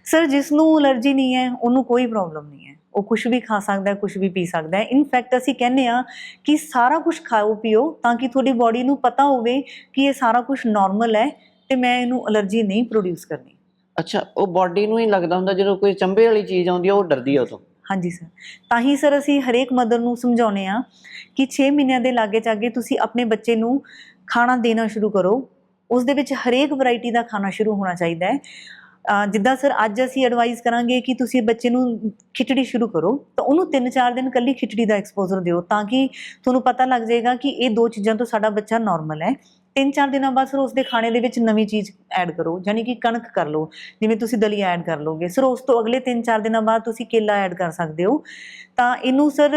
Speaker 2: ਸਰ, ਜਿਸ ਨੂੰ ਅਲਰਜੀ ਨਹੀਂ ਹੈ, ਉਹਨੂੰ ਕੋਈ ਪ੍ਰੋਬਲਮ ਨਹੀਂ ਹੈ। ਉਹ ਕੁਝ ਵੀ ਖਾ ਸਕਦਾ ਹੈ ਕੁਝ ਵੀ ਪੀ ਸਕਦਾ ਹੈ। ਇਨਫੈਕਟ ਅਸੀਂ ਕਹਿੰਦੇ ਆ ਕਿ ਸਾਰਾ ਕੁਝ ਖਾਓ, ਪੀਓ, ਤਾਂ ਕਿ ਤੁਹਾਡੀ ਬਾਡੀ ਨੂੰ ਪਤਾ ਹੋਵੇ ਕਿ ਇਹ ਸਾਰਾ ਕੁਝ ਨਾਰਮਲ ਹੈ ਤੇ ਮੈਂ ਇਹਨੂੰ ਅਲਰਜੀ ਨਹੀਂ ਪ੍ਰੋਡਿਊਸ ਕਰਨੀ।
Speaker 1: ਅੱਛਾ, ਉਹ ਬਾਡੀ ਨੂੰ ਹੀ ਲੱਗਦਾ ਹੁੰਦਾ ਜਦੋਂ ਕੋਈ ਚੰਬੇ ਵਾਲੀ ਚੀਜ਼ ਆਉਂਦੀ ਆ, ਉਹ ਡਰਦੀ ਆ ਉਹ ਤੋਂ
Speaker 2: ਹਾਂਜੀ ਸਰ ਤਾਂ ਹੀ ਸਰ ਅਸੀਂ ਹਰੇਕ ਮਦਰ ਨੂੰ ਸਮਝਾਉਨੇ ਆ ਕਿ 6 ਮਹੀਨਿਆਂ ਦੇ ਲਾਗੇ ਚਾਗੇ ਤੁਸੀਂ ਆਪਣੇ ਬੱਚੇ ਨੂੰ ਖਾਣਾ ਦੇਣਾ ਸ਼ੁਰੂ ਕਰੋ। ਉਸ ਦੇ ਵਿੱਚ ਹਰੇਕ ਵੈਰਾਈਟੀ ਦਾ ਖਾਣਾ ਸ਼ੁਰੂ ਹੋਣਾ ਚਾਹੀਦਾ ਹੈ। ਜਿੱਦਾਂ ਸਰ ਅੱਜ ਅਸੀਂ ਐਡਵਾਈਸ ਕਰਾਂਗੇ ਕਿ ਤੁਸੀਂ ਬੱਚੇ ਨੂੰ ਖਿਚੜੀ ਸ਼ੁਰੂ ਕਰੋ, ਤਾਂ ਉਹਨੂੰ 3-4 ਦਿਨ ਕੱਲੀ ਖਿਚੜੀ ਦਾ ਐਕਸਪੋਜ਼ਰ ਦਿਓ ਤਾਂ ਕਿ ਤੁਹਾਨੂੰ ਪਤਾ ਲੱਗ ਜਾਏਗਾ ਕਿ ਇਹ ਦੋ ਚੀਜ਼ਾਂ ਤੋਂ ਸਾਡਾ ਬੱਚਾ ਨਾਰਮਲ ਹੈ। ਤਿੰਨ ਚਾਰ ਦਿਨਾਂ ਬਾਅਦ ਸਰ ਉਸਦੇ ਖਾਣੇ ਦੇ ਵਿੱਚ ਨਵੀਂ ਚੀਜ਼ ਐਡ ਕਰੋ ਯਾਨੀ ਕਿ ਕਣਕ ਕਰ ਲਓ ਜਿਵੇਂ ਤੁਸੀਂ ਦਲੀਆ ਐਡ ਕਰ ਲੋਗੇ ਸਰ ਉਸ ਤੋਂ ਅਗਲੇ 3-4 ਦਿਨਾਂ ਬਾਅਦ ਤੁਸੀਂ ਕੇਲਾ ਐਡ ਕਰ ਸਕਦੇ ਹੋ। ਤਾਂ ਇਹਨੂੰ ਸਰ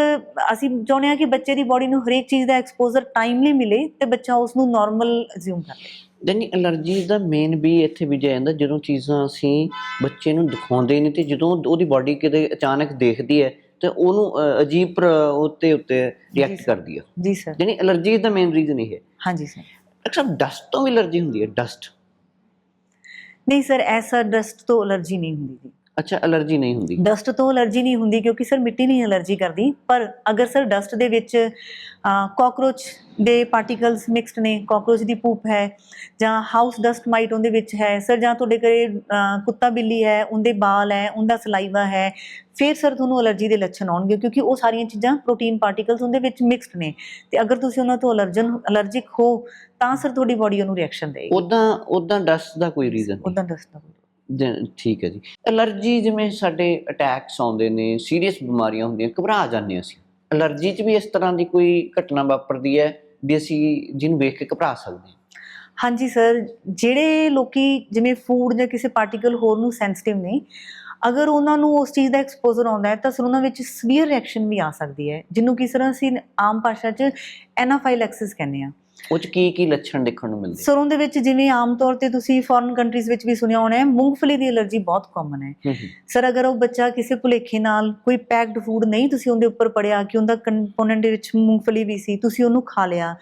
Speaker 2: ਅਸੀਂ ਚਾਹੁੰਦੇ ਹਾਂ ਕਿ ਬੱਚੇ ਦੀ ਬਾਡੀ ਨੂੰ ਹਰੇਕ ਚੀਜ਼ ਦਾ ਐਕਸਪੋਜ਼ਰ ਟਾਈਮਲੀ ਮਿਲੇ ਤੇ ਬੱਚਾ ਉਸ ਨੂੰ ਨਾਰਮਲ ਅਸਿਊਮ ਕਰ ਲੇ
Speaker 1: ਯਾਨੀ ਅਲਰਜੀ ਦਾ ਮੇਨ ਵੀ ਇੱਥੇ ਵੀ ਜਾਂਦਾ ਜਦੋਂ ਚੀਜ਼ਾਂ ਅਸੀਂ ਬੱਚੇ ਨੂੰ ਦਿਖਾਉਂਦੇ ਨਹੀਂ ਤੇ ਜਦੋਂ ਉਹਦੀ ਬਾਡੀ ਕਿਤੇ ਅਚਾਨਕ ਦੇਖਦੀ ਹੈ ਤੇ ਉਹਨੂੰ ਅਜੀਬ ਉੱਤੇ ਉੱਤੇ ਰਿਐਕਟ। ਕਰਦੀ ਹੈ
Speaker 2: ਜੀ ਸਰ
Speaker 1: ਯਾਨੀ ਅਲਰਜੀ ਦਾ ਮੇਨ ਰੀਜ਼ਨ ਇਹ ਹੈ।
Speaker 2: ਹਾਂਜੀ ਸਰ
Speaker 1: ਅਕਸਰ ਡਸਟ ਤੋਂ ਵੀ ਅਲਰਜੀ ਹੁੰਦੀ ਹੈ ਡਸਟ
Speaker 2: ਨਹੀਂ ਸਰ, ਐਸਾ ਡਸਟ ਤੋਂ ਅਲਰਜੀ ਨਹੀਂ ਹੁੰਦੀ ਜੀ।
Speaker 1: ਅੱਛਾ ਅਲਰਜੀ ਨਹੀਂ ਹੁੰਦੀ।
Speaker 2: ਡਸਟ ਤੋਂ ਅਲਰਜੀ ਨਹੀਂ ਹੁੰਦੀ ਕਿਉਂਕਿ ਸਰ ਮਿੱਟੀ ਨਹੀਂ ਅਲਰਜੀ ਕਰਦੀ। ਪਰ ਅਗਰ ਸਰ ਡਸਟ ਦੇ ਵਿੱਚ ਕਾਕਰੋਚ ਦੇ ਪਾਰਟੀਕਲਸ ਮਿਕਸਡ ਨੇ ਕਾਕਰੋਚ ਦੀ ਪੂਪ ਹੈ ਜਾਂ ਹਾਊਸ ਡਸਟ ਮਾਈਟ ਉਹਦੇ ਵਿੱਚ ਹੈ ਸਰ ਜਾਂ ਤੁਹਾਡੇ ਘਰੇ ਕੁੱਤਾ ਬਿੱਲੀ ਹੈ ਉਹਦੇ ਬਾਲ ਹੈ ਉਹਦਾ ਸਲਾਈਵਾ ਹੈ ਫਿਰ ਸਰ ਤੁਹਾਨੂੰ ਅਲਰਜੀ ਦੇ ਲੱਛਣ ਆਉਣਗੇ ਕਿਉਂਕਿ ਉਹ ਸਾਰੀਆਂ ਚੀਜ਼ਾਂ ਪ੍ਰੋਟੀਨ ਪਾਰਟੀਕਲਸ ਉਹਦੇ ਵਿੱਚ ਮਿਕਸਡ ਨੇ। ਤੇ ਅਗਰ ਤੁਸੀਂ ਉਹਨਾਂ ਤੋਂ ਅਲਰਜਨ ਅਲਰਜਿਕ ਹੋ ਤਾਂ ਸਰ ਤੁਹਾਡੀ ਬਾਡੀ ਉਹਨੂੰ ਰਿਐਕਸ਼ਨ ਦੇਗੀ
Speaker 1: ਉਦਾਂ ਉਦਾਂ ਡਸਟ ਦਾ ਕੋਈ ਰੀਜ਼ਨ
Speaker 2: ਉਦਾਂ ਡਸਟ ਦਾ
Speaker 1: ਜ- ਠੀਕ ਹੈ ਜੀ। ਅਲਰਜੀ ਜਿਵੇਂ ਸਾਡੇ ਅਟੈਕਸ ਆਉਂਦੇ ਨੇ, ਸੀਰੀਅਸ ਬਿਮਾਰੀਆਂ ਹੁੰਦੀਆਂ, ਘਬਰਾ ਜਾਂਦੇ ਹਾਂ ਅਸੀਂ। ਅਲਰਜੀ 'ਚ ਵੀ ਇਸ ਤਰ੍ਹਾਂ ਦੀ ਕੋਈ ਘਟਨਾ ਵਾਪਰਦੀ ਹੈ ਵੀ ਅਸੀਂ ਜਿਹਨੂੰ ਵੇਖ ਕੇ ਘਬਰਾ ਸਕਦੇ ਹਾਂ।
Speaker 2: ਹਾਂਜੀ ਸਰ, ਜਿਹੜੇ ਲੋਕੀ ਜਿਵੇਂ ਫੂਡ ਜਾਂ ਕਿਸੇ ਪਾਰਟੀਕਲ ਹੋਰ ਨੂੰ ਸੈਂਸਿਟਿਵ ਨੇ, ਅਗਰ ਉਹਨਾਂ ਨੂੰ ਉਸ ਚੀਜ਼ ਦਾ ਐਕਸਪੋਜ਼ਰ ਆਉਂਦਾ ਹੈ, ਤਾਂ ਸਰ ਉਹਨਾਂ ਵਿੱਚ ਸਵੀਅਰ ਰਿਐਕਸ਼ਨ ਵੀ ਆ ਸਕਦੀ ਹੈ, ਜਿਹਨੂੰ ਕਿ ਸਰ ਅਸੀਂ ਆਮ ਭਾਸ਼ਾ 'ਚ ਐਨਾਫਾਈਲੈਕਸਿਸ ਕਹਿੰਦੇ ਆ
Speaker 1: ਉਹ 'ਚ ਕੀ ਕੀ ਲੱਛਣ ਦੇਖਣ ਨੂੰ ਮਿਲਦੇ?
Speaker 2: ਸਰ ਉਹਦੇ ਵਿੱਚ ਜਿਵੇਂ ਆਮ ਤੌਰ ਤੇ ਤੁਸੀਂ ਫੋਰਨ ਕੰਟਰੀਜ਼ ਵਿੱਚ ਵੀ ਸੁਣਿਆ ਹੋਣਾ ਹੈ ਮੂੰਗਫਲੀ ਦੀ ਅਲਰਜੀ ਬਹੁਤ ਕਾਮਨ
Speaker 1: ਹੈ।
Speaker 2: ਸਰ ਅਗਰ ਉਹ ਬੱਚਾ ਕਿਸੇ ਭੁਲੇਖੇ ਨਾਲ ਕੋਈ ਪੈਕਡ ਫੂਡ ਨਹੀਂ ਤੁਸੀਂ ਉਹਦੇ ਉੱਪਰ ਪੜਿਆ ਕਿ ਉਹਦਾ ਕੰਪੋਨੈਂਟ ਦੇ ਵਿੱਚ ਮੂੰਗਫਲੀ ਵੀ ਸੀ ਤੁਸੀਂ ਉਹਨੂੰ ਖਾ ਲਿਆ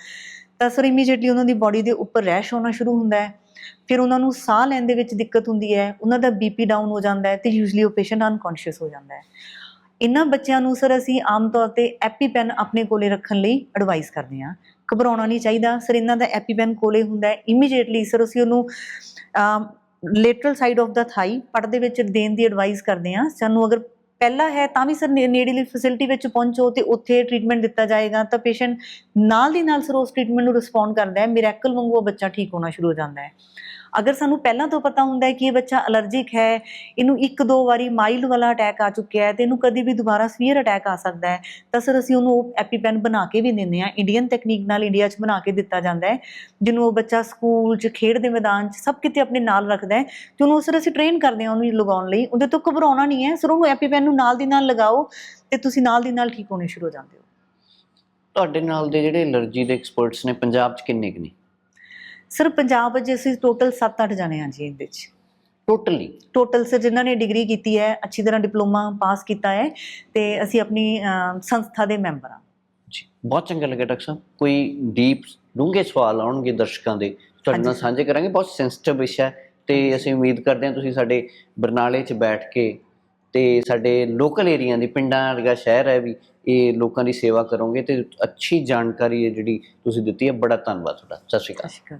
Speaker 2: ਤਾਂ ਸਰ ਇਮੀਡੀਏਟਲੀ ਉਹਨਾਂ ਦੀ ਬਾਡੀ ਦੇ ਉੱਪਰ ਰੈਸ਼ ਹੋਣਾ ਸ਼ੁਰੂ ਹੁੰਦਾ ਹੈ। ਫਿਰ ਉਹਨਾਂ ਨੂੰ ਸਾਹ ਲੈਣ ਦੇ ਵਿੱਚ ਦਿੱਕਤ ਹੁੰਦੀ ਹੈ ਉਹਨਾਂ ਦਾ ਬੀਪੀ ਡਾਊਨ ਹੋ ਜਾਂਦਾ ਹੈ ਤੇ ਯੂਜੂਲੀ ਉਹ ਪੇਸ਼ੈਂਟ ਅਨਕੌਂਸ਼ੀਅਸ ਹੋ ਜਾਂਦਾ ਹੈ। ਇਹਨਾਂ ਬੱਚਿਆਂ ਨੂੰ ਸਰ ਅਸੀਂ ਆਮ ਤੌਰ ਤੇ ਐਪੀਪੈਨ ਆਪਣੇ ਕੋਲੇ ਰੱਖਣ ਲਈ ਐਡਵਾਈਸ ਕਰਦੇ ਹਾਂ। ਘਬਰਾਉਣਾ ਨਹੀਂ ਚਾਹੀਦਾ। ਸਰ, ਇਹਨਾਂ ਦਾ ਐਪੀਪੈਨ ਕੋਲੇ ਹੁੰਦਾ ਹੈ। ਇਮੀਡੀਏਟਲੀ ਸਰ, ਅਸੀਂ ਉਹਨੂੰ ਲੇਟਰਲ ਸਾਈਡ ਆਫ ਦਾ ਥਾਈ ਪੱਟ ਦੇ ਵਿੱਚ ਦੇਣ ਦੀ ਐਡਵਾਈਸ ਕਰਦੇ ਹਾਂ। ਸਾਨੂੰ ਅਗਰ ਪਹਿਲਾ ਹੈ ਤਾਂ ਵੀ ਸਰ ਨੇੜੀਲੀ ਫੈਸਿਲਿਟੀ ਵਿੱਚ ਪਹੁੰਚੋ ਤੇ ਉੱਥੇ ਟ੍ਰੀਟਮੈਂਟ ਦਿੱਤਾ ਜਾਏਗਾ। ਤਾਂ ਪੇਸ਼ੈਂਟ ਨਾਲ ਦੀ ਨਾਲ ਸਰ, ਉਸ ਟ੍ਰੀਟਮੈਂਟ ਨੂੰ ਰਿਸਪੌਂਡ ਕਰਦਾ ਹੈ। ਮਿਰੈਕਲ ਵਾਂਗੂ ਉਹ ਬੱਚਾ ਠੀਕ ਹੋਣਾ ਸ਼ੁਰੂ ਹੋ ਜਾਂਦਾ ਹੈ। ਅਗਰ ਸਾਨੂੰ ਪਹਿਲਾਂ ਤੋਂ ਪਤਾ ਹੁੰਦਾ ਹੈ ਕਿ ਇਹ ਬੱਚਾ ਅਲਰਜਿਕ ਹੈ, ਇਹਨੂੰ ਇੱਕ ਦੋ ਵਾਰੀ ਮਾਈਲਡ ਵਾਲਾ ਅਟੈਕ ਆ ਚੁੱਕਿਆ ਹੈ ਤੇ ਇਹਨੂੰ ਕਦੀ ਵੀ ਦੁਬਾਰਾ ਸਵੀਅਰ ਅਟੈਕ ਆ ਸਕਦਾ ਹੈ, ਤਾਂ ਸਰ ਅਸੀਂ ਉਹਨੂੰ ਐਪੀਪੈਨ ਬਣਾ ਕੇ ਵੀ ਦਿੰਦੇ ਹਾਂ। ਇੰਡੀਅਨ ਟੈਕਨੀਕ ਨਾਲ ਇੰਡੀਆ 'ਚ ਬਣਾ ਕੇ ਦਿੱਤਾ ਜਾਂਦਾ ਹੈ, ਜਿਹਨੂੰ ਉਹ ਬੱਚਾ ਸਕੂਲ 'ਚ ਖੇਡ ਦੇ ਮੈਦਾਨ 'ਚ ਸਭ ਕਿਤੇ ਆਪਣੇ ਨਾਲ ਰੱਖਦਾ ਹੈ। ਤੇ ਉਹਨੂੰ ਸਰ ਅਸੀਂ ਟ੍ਰੇਨ ਕਰਦੇ ਹਾਂ ਉਹਨੂੰ ਲਗਾਉਣ ਲਈ। ਉਹਦੇ ਤੋਂ ਘਬਰਾਉਣਾ ਨਹੀਂ ਹੈ, ਸਰ ਉਹਨੂੰ ਐਪੀਪੈਨ ਨੂੰ ਨਾਲ ਦੀ ਨਾਲ ਲਗਾਓ ਤੇ ਤੁਸੀਂ ਨਾਲ ਦੀ ਨਾਲ ਠੀਕ ਹੋਣੇ ਸ਼ੁਰੂ ਹੋ ਜਾਂਦੇ ਹੋ।
Speaker 1: ਤੁਹਾਡੇ ਨਾਲ ਦੇ ਜਿਹੜੇ ਅਲਰਜੀ ਦੇ ਐਕਸਪਰਟਸ ਨੇ, ਪੰਜਾਬ 'ਚ ਕਿੰਨੇ ਕੁ ਨੇ?
Speaker 2: ਸਰ ਪੰਜਾਬ 'ਚ ਅਸੀਂ ਟੋਟਲ 7-8 ਜਾਣੇ ਹਾਂ ਜੀ ਇਹਦੇ 'ਚ
Speaker 1: ਟੋਟਲੀ
Speaker 2: ਟੋਟਲ ਸਰ ਜਿਨ੍ਹਾਂ ਨੇ ਡਿਗਰੀ ਕੀਤੀ ਹੈ ਅੱਛੀ ਤਰ੍ਹਾਂ ਡਿਪਲੋਮਾ ਪਾਸ ਕੀਤਾ ਹੈ ਤੇ ਅਸੀਂ ਆਪਣੀ ਅਹ, ਸੰਸਥਾ ਦੇ ਮੈਂਬਰ ਹਾਂ।
Speaker 1: ਜੀ ਬਹੁਤ ਚੰਗਾ ਲੱਗਿਆ ਡਾਕਟਰ ਸਾਹਿਬ। ਕੋਈ ਡੀਪ ਡੂੰਘੇ ਸਵਾਲ ਆਉਣਗੇ ਦਰਸ਼ਕਾਂ ਦੇ ਤੁਹਾਡੇ ਨਾਲ
Speaker 2: ਹਾਂਜੀ।
Speaker 1: ਸਾਂਝੇ ਕਰਾਂਗੇ। ਬਹੁਤ ਸੈਂਸਿਟਿਵ ਵਿਸ਼ਾ ਹੈ ਤੇ ਅਸੀਂ ਉਮੀਦ ਕਰਦੇ ਹਾਂ ਤੁਸੀਂ ਸਾਡੇ ਬਰਨਾਲੇ 'ਚ ਬੈਠ ਕੇ ਤੇ ਸਾਡੇ ਲੋਕਲ ਏਰੀਆ ਦੀ ਪਿੰਡਾਂ ਵਰਗਾ ਸ਼ਹਿਰ ਹੈ ਵੀ ਇਹ ਲੋਕਾਂ ਦੀ ਸੇਵਾ ਕਰੋਗੇ ਤੇ ਅੱਛੀ ਜਾਣਕਾਰੀ ਹੈ ਜਿਹੜੀ ਤੁਸੀਂ ਦਿੱਤੀ ਹੈ ਬੜਾ ਧੰਨਵਾਦ ਤੁਹਾਡਾ। ਸਤਿ ਸ਼੍ਰੀ ਅਕਾਲ।
Speaker 2: ਸਤਿ ਸ਼੍ਰੀ ਅਕਾਲ